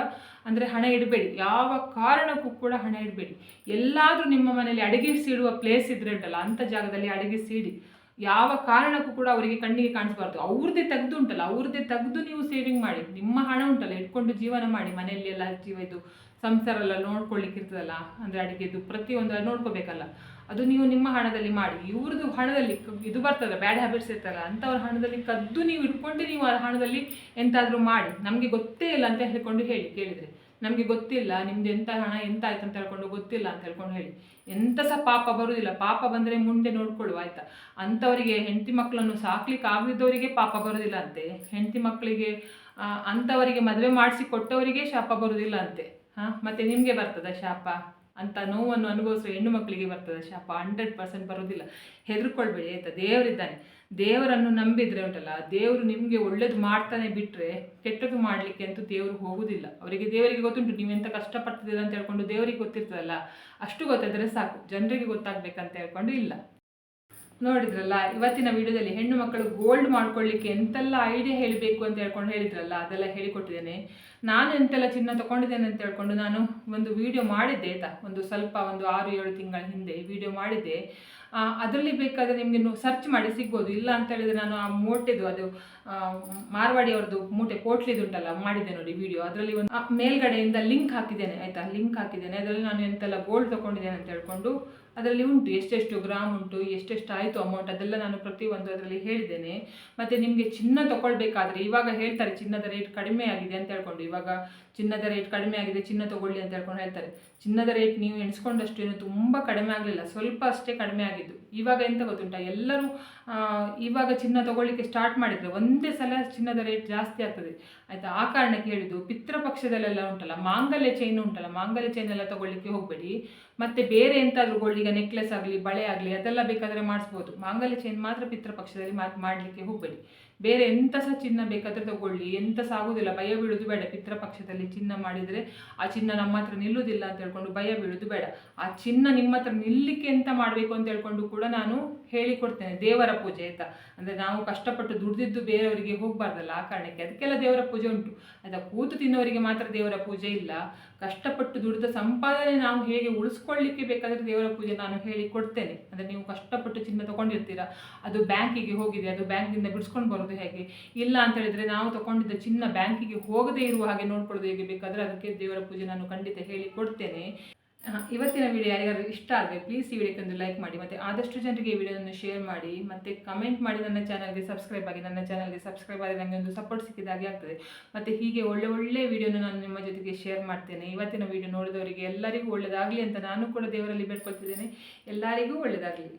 ಅಂದರೆ ಹಣ ಇಡಬೇಡಿ. ಯಾವ ಕಾರಣಕ್ಕೂ ಕೂಡ ಹಣ ಇಡಬೇಡಿ. ಎಲ್ಲಾದರೂ ನಿಮ್ಮ ಮನೆಯಲ್ಲಿ ಅಡಗಿಸಿಡುವ ಪ್ಲೇಸ್ ಇದ್ರೆ ಉಂಟಲ್ಲ ಅಂಥ ಜಾಗದಲ್ಲಿ ಅಡಗಿಸಿಡಿ ಯಾವ ಕಾರಣಕ್ಕೂ ಕೂಡ ಅವರಿಗೆ ಕಣ್ಣಿಗೆ ಕಾಣಿಸ್ಬಾರ್ದು. ಅವ್ರದ್ದೇ ತೆಗೆದು ಉಂಟಲ್ಲ ಅವ್ರದ್ದೇ ತೆಗೆದು ನೀವು ಸೇವಿಂಗ್ ಮಾಡಿ. ನಿಮ್ಮ ಹಣ ಉಂಟಲ್ಲ, ಇಟ್ಕೊಂಡು ಜೀವನ ಮಾಡಿ ಮನೆಯಲ್ಲಿ ಎಲ್ಲ ಜೀವ ಇದು ಸಂಸಾರ ಎಲ್ಲ ನೋಡ್ಕೊಳ್ಳಿಕ್ಕೆ ಇರ್ತದಲ್ಲ, ಅಂದರೆ ಅಡಿಗೆದು ಪ್ರತಿಯೊಂದು ನೋಡ್ಕೋಬೇಕಲ್ಲ. ಅದು ನೀವು ನಿಮ್ಮ ಹಣದಲ್ಲಿ ಮಾಡಿ. ಇವ್ರದ್ದು ಹಣದಲ್ಲಿ ಇದು ಬರ್ತದಲ್ಲ ಬ್ಯಾಡ್ ಹ್ಯಾಬಿಟ್ಸ್ ಇರ್ತಲ್ಲ ಅಂಥವ್ರ ಹಣದಲ್ಲಿ ಕದ್ದು ನೀವು ಇಟ್ಕೊಂಡು ನೀವು ಆ ಹಣದಲ್ಲಿ ಎಂತಾದರೂ ಮಾಡಿ. ನಮಗೆ ಗೊತ್ತೇ ಇಲ್ಲ ಅಂತ ಹೇಳ್ಕೊಂಡು ಹೇಳಿ, ಕೇಳಿದರೆ. ನಮಗೆ ಗೊತ್ತಿಲ್ಲ, ನಿಮ್ದು ಎಂಥ ಹಣ, ಎಂತ ಆಯ್ತು ಅಂತ ಹೇಳ್ಕೊಂಡು ಗೊತ್ತಿಲ್ಲ ಅಂತ ಹೇಳ್ಕೊಂಡು ಹೇಳಿ. ಎಂತ ಸಹ ಪಾಪ ಬರುವುದಿಲ್ಲ ಪಾಪ ಬಂದರೆ ಮುಂದೆ ನೋಡ್ಕೊಳ್ಳುವ, ಆಯ್ತಾ? ಅಂಥವರಿಗೆ, ಹೆಂಡತಿ ಮಕ್ಕಳನ್ನು ಸಾಕ್ಲಿಕ್ಕೆ ಆಗದಿದ್ದವರಿಗೆ ಪಾಪ ಬರೋದಿಲ್ಲ ಅಂತೆ. ಹೆಂಡತಿ ಮಕ್ಕಳಿಗೆ ಅಂಥವರಿಗೆ ಮದುವೆ ಮಾಡಿಸಿ ಕೊಟ್ಟವರಿಗೆ ಶಾಪ ಬರುವುದಿಲ್ಲ ಅಂತೆ. ಹಾಂ, ಮತ್ತು ನಿಮಗೆ ಬರ್ತದ ಶಾಪ? ಅಂತ ನೋವನ್ನು ಅನುಭವಿಸುವ ಹೆಣ್ಣು ಮಕ್ಕಳಿಗೆ ಬರ್ತದೆ ಶಾಪ? ಹಂಡ್ರೆಡ್ ಪರ್ಸೆಂಟ್ ಬರೋದಿಲ್ಲ. ಹೆದರ್ಕೊಳ್ಬೇಡಿ, ಆಯಿತಾ? ದೇವರಿದ್ದಾನೆ. ದೇವರನ್ನು ನಂಬಿದ್ರೆ ಉಂಟಲ್ಲ, ದೇವರು ನಿಮಗೆ ಒಳ್ಳೇದು ಮಾಡ್ತಾನೆ ಬಿಟ್ಟರೆ ಕೆಟ್ಟದ್ದು ಮಾಡಲಿಕ್ಕೆ ಅಂತೂ ದೇವರು ಹೋಗುವುದಿಲ್ಲ ಅವರಿಗೆ ದೇವರಿಗೆ ಗೊತ್ತುಂಟು, ನೀವು ಎಂತ ಕಷ್ಟಪಡ್ತಿದ್ದೀರ ಅಂತ ಹೇಳ್ಕೊಂಡು ದೇವರಿಗೆ ಗೊತ್ತಿರ್ತದಲ್ಲ, ಅಷ್ಟು ಗೊತ್ತಾದರೆ ಸಾಕು, ಜನರಿಗೆ ಗೊತ್ತಾಗ್ಬೇಕಂತ ಹೇಳ್ಕೊಂಡು ಇಲ್ಲ. ನೋಡಿದ್ರಲ್ಲ, ಇವತ್ತಿನ ವಿಡಿಯೋದಲ್ಲಿ ಹೆಣ್ಣು ಮಕ್ಕಳು ಗೋಲ್ಡ್ ಮಾಡ್ಕೊಳ್ಳಿಕ್ಕೆ ಎಂತೆಲ್ಲ ಐಡಿಯಾ ಹೇಳಬೇಕು ಅಂತ ಹೇಳ್ಕೊಂಡು ಹೇಳಿದ್ರಲ್ಲ, ಅದೆಲ್ಲ ಹೇಳಿಕೊಟ್ಟಿದ್ದೇನೆ. ನಾನು ಎಂತೆಲ್ಲ ಚಿನ್ನ ತಗೊಂಡಿದ್ದೇನೆ ಅಂತ ಹೇಳ್ಕೊಂಡು ನಾನು ಒಂದು ವಿಡಿಯೋ ಮಾಡಿದ್ದೆ, ಆಯ್ತಾ? ಒಂದು ಸ್ವಲ್ಪ, ಒಂದು ಆರು, ಏಳು ತಿಂಗಳ ಹಿಂದೆ ವಿಡಿಯೋ ಮಾಡಿದ್ದೆ. ಅದರಲ್ಲಿ ಬೇಕಾದರೆ ನಿಮಗೆ ಸರ್ಚ್ ಮಾಡಿ ಸಿಗ್ಬೋದು. ಇಲ್ಲ ಅಂತ ಹೇಳಿದ್ರೆ ನಾನು ಆ ಮೂಟೆದು, ಅದು ಮಾರ್ವಾಡಿ ಅವ್ರದ್ದು ಮೂಟೆ ಪೋಟ್ಲಿದು ಉಂಟಲ್ಲ, ಮಾಡಿದ್ದೆ ನೋಡಿ ವಿಡಿಯೋ ಅದರಲ್ಲಿ ಒಂದು ಮೇಲ್ಗಡೆಯಿಂದ ಲಿಂಕ್ ಹಾಕಿದ್ದೇನೆ, ಆಯ್ತಾ? ಲಿಂಕ್ ಹಾಕಿದ್ದೇನೆ. ಅದರಲ್ಲಿ ನಾನು ಎಂತೆಲ್ಲ ಗೋಲ್ಡ್ ತಗೊಂಡಿದ್ದೇನೆ ಅಂತ ಹೇಳ್ಕೊಂಡು ಅದರಲ್ಲಿ ಉಂಟು, ಎಷ್ಟೆಷ್ಟು ಗ್ರಾಮ್ ಉಂಟು, ಎಷ್ಟೆಷ್ಟು ಆಯಿತು ಅಮೌಂಟ್ ಅದೆಲ್ಲ ನಾನು ಪ್ರತಿಯೊಂದು ಅದರಲ್ಲಿ ಹೇಳಿದ್ದೇನೆ. ಮತ್ತು ನಿಮಗೆ ಚಿನ್ನ ತಗೊಳ್ಬೇಕಾದ್ರೆ ಇವಾಗ ಹೇಳ್ತಾರೆ ಚಿನ್ನದ ರೇಟ್ ಕಡಿಮೆ ಆಗಿದೆ ಅಂತ ಹೇಳ್ಕೊಂಡು, ಇವಾಗ ಚಿನ್ನದ ರೇಟ್ ಕಡಿಮೆ ಆಗಿದೆ, ಚಿನ್ನ ತೊಗೊಳ್ಳಿ ಅಂತ ಹೇಳ್ಕೊಂಡು ಹೇಳ್ತಾರೆ. ಚಿನ್ನದ ರೇಟ್ ನೀವು ಎಣಿಸ್ಕೊಂಡಷ್ಟು ಏನು ತುಂಬ ಕಡಿಮೆ ಆಗಲಿಲ್ಲ, ಸ್ವಲ್ಪ ಅಷ್ಟೇ ಕಡಿಮೆ ಆಗಿದ್ದು. ಇವಾಗ ಎಂತ ಗೊತ್ತುಂಟ? ಎಲ್ಲರೂ ಇವಾಗ ಚಿನ್ನ ತಗೊಳ್ಳಿಕ್ಕೆ ಸ್ಟಾರ್ಟ್ ಮಾಡಿದರೆ ಒಂದೇ ಸಲ ಚಿನ್ನದ ರೇಟ್ ಜಾಸ್ತಿ ಆಗ್ತದೆ. ಆಯಿತಾ? ಆ ಕಾರಣಕ್ಕೆ ಹೇಳಿದ್ದು ಪಿತೃಪಕ್ಷದಲ್ಲೆಲ್ಲ ಉಂಟಲ್ಲ, ಮಾಂಗಲ್ಯ ಚೈನ್ ಉಂಟಲ್ಲ, ಮಾಂಗಲ್ಯ ಚೈನ್ ಎಲ್ಲ ತಗೊಳ್ಳಿಕ್ಕೆ ಹೋಗಬೇಡಿ. ಮತ್ತು ಬೇರೆ ಎಂತಾದರೂ ಈಗ ನೆಕ್ಲೆಸ್ ಆಗಲಿ, ಬಳೆ ಆಗಲಿ, ಅದೆಲ್ಲ ಬೇಕಾದರೆ ಮಾಡಿಸ್ಬೋದು. ಮಾಂಗಲ್ಯ ಚೈನ್ ಮಾತ್ರ ಪಿತೃಪಕ್ಷದಲ್ಲಿ ಮಾತು ಮಾಡಲಿಕ್ಕೆ ಹೋಗಬೇಡಿ. ಬೇರೆ ಎಂಥ ಸಹ ಚಿನ್ನ ಬೇಕಾದರೆ ತಗೊಳ್ಳಿ ಎಂಥ ಸಹ ಆಗೋದಿಲ್ಲ. ಭಯ ಬೀಳೋದು ಬೇಡ. ಪಿತೃಪಕ್ಷದಲ್ಲಿ ಚಿನ್ನ ಮಾಡಿದರೆ ಆ ಚಿನ್ನ ನಮ್ಮ ಹತ್ರ ನಿಲ್ಲುವುದಿಲ್ಲ ಅಂತ ಹೇಳ್ಕೊಂಡು ಭಯ ಬೀಳೋದು ಬೇಡ. ಆ ಚಿನ್ನ ನಿಮ್ಮ ಹತ್ರ ನಿಲ್ಲಲಿಕ್ಕೆ ಎಂತ ಮಾಡಬೇಕು ಅಂತ ಹೇಳ್ಕೊಂಡು ಕೂಡ ನಾನು ಹೇಳಿಕೊಡ್ತೇನೆ, ದೇವರ ಪೂಜೆ ಆಯಿತಾ? ಅಂದರೆ ನಾವು ಕಷ್ಟಪಟ್ಟು ದುಡ್ದಿದ್ದು ಬೇರೆಯವರಿಗೆ ಹೋಗಬಾರ್ದಲ್ಲ ಆ ಕಾರಣಕ್ಕೆ. ಅದಕ್ಕೆಲ್ಲ ದೇವರ ಪೂಜೆ ಉಂಟು. ಆಯಿತಾ, ಕೂತು ತಿನ್ನೋರಿಗೆ ಮಾತ್ರ ದೇವರ ಪೂಜೆ ಇಲ್ಲ. ಕಷ್ಟಪಟ್ಟು ದುಡಿದ ಸಂಪಾದನೆ ನಾವು ಹೇಗೆ ಉಳಿಸ್ಕೊಳ್ಳಿಕ್ಕೆ ಬೇಕಾದರೆ ದೇವರ ಪೂಜೆ ನಾನು ಹೇಳಿ ಕೊಡ್ತೇನೆ ಅಂದರೆ ನೀವು ಕಷ್ಟಪಟ್ಟು ಚಿನ್ನ ತಗೊಂಡಿರ್ತೀರಾ? ಅದು ಬ್ಯಾಂಕಿಗೆ ಹೋಗಿದೆ, ಅದು ಬ್ಯಾಂಕಿಂದ ಬಿಡಿಸ್ಕೊಂಡು ಬರೋದು ಹೇಗೆ? ಇಲ್ಲ ಅಂತ ಹೇಳಿದರೆ ನಾವು ತಗೊಂಡಿದ್ದ ಚಿನ್ನ ಬ್ಯಾಂಕಿಗೆ ಹೋಗದೇ ಇರುವ ಹಾಗೆ ನೋಡ್ಕೊಳ್ಳೋದು ಹೇಗೆ ಬೇಕಾದರೆ ಅದಕ್ಕೆ ದೇವರ ಪೂಜೆ ನಾನು ಖಂಡಿತ ಹೇಳಿ ಕೊಡ್ತೇನೆ ಇವತ್ತಿನ ವಿಡಿಯೋ ಯಾರಿಗಾದ್ರು ಇಷ್ಟ ಆದರೆ ಪ್ಲೀಸ್ ಈ ವಿಡಿಯೋಕ್ಕೆ ಒಂದು ಲೈಕ್ ಮಾಡಿ ಮತ್ತು ಆದಷ್ಟು ಜನರಿಗೆ ಈ ವಿಡಿಯೋವನ್ನು ಶೇರ್ ಮಾಡಿ ಮತ್ತು ಕಮೆಂಟ್ ಮಾಡಿ ನನ್ನ ಚಾನಲ್ಗೆ ಸಬ್ಸ್ಕ್ರೈಬ್ ಆಗಿ ನನ್ನ ಚಾನಲ್ಗೆ ಸಬ್ಸ್ಕ್ರೈಬ್ ಆದರೆ ನನಗೆ ಒಂದು ಸಪೋರ್ಟ್ ಸಿಕ್ಕಿದಾಗೆ ಆಗ್ತದೆ. ಮತ್ತು ಹೀಗೆ ಒಳ್ಳೆ ಒಳ್ಳೆ ವಿಡಿಯೋನ ನಾನು ನಿಮ್ಮ ಜೊತೆಗೆ ಶೇರ್ ಮಾಡ್ತೇನೆ. ಇವತ್ತಿನ ವಿಡಿಯೋ ನೋಡಿದವರಿಗೆ ಎಲ್ಲರಿಗೂ ಒಳ್ಳೆಯದಾಗಲಿ ಅಂತ ನಾನು ಕೂಡ ದೇವರಲ್ಲಿ ಬೇಡ್ಕೊಳ್ತಿದ್ದೇನೆ. ಎಲ್ಲರಿಗೂ ಒಳ್ಳೆಯದಾಗಲಿ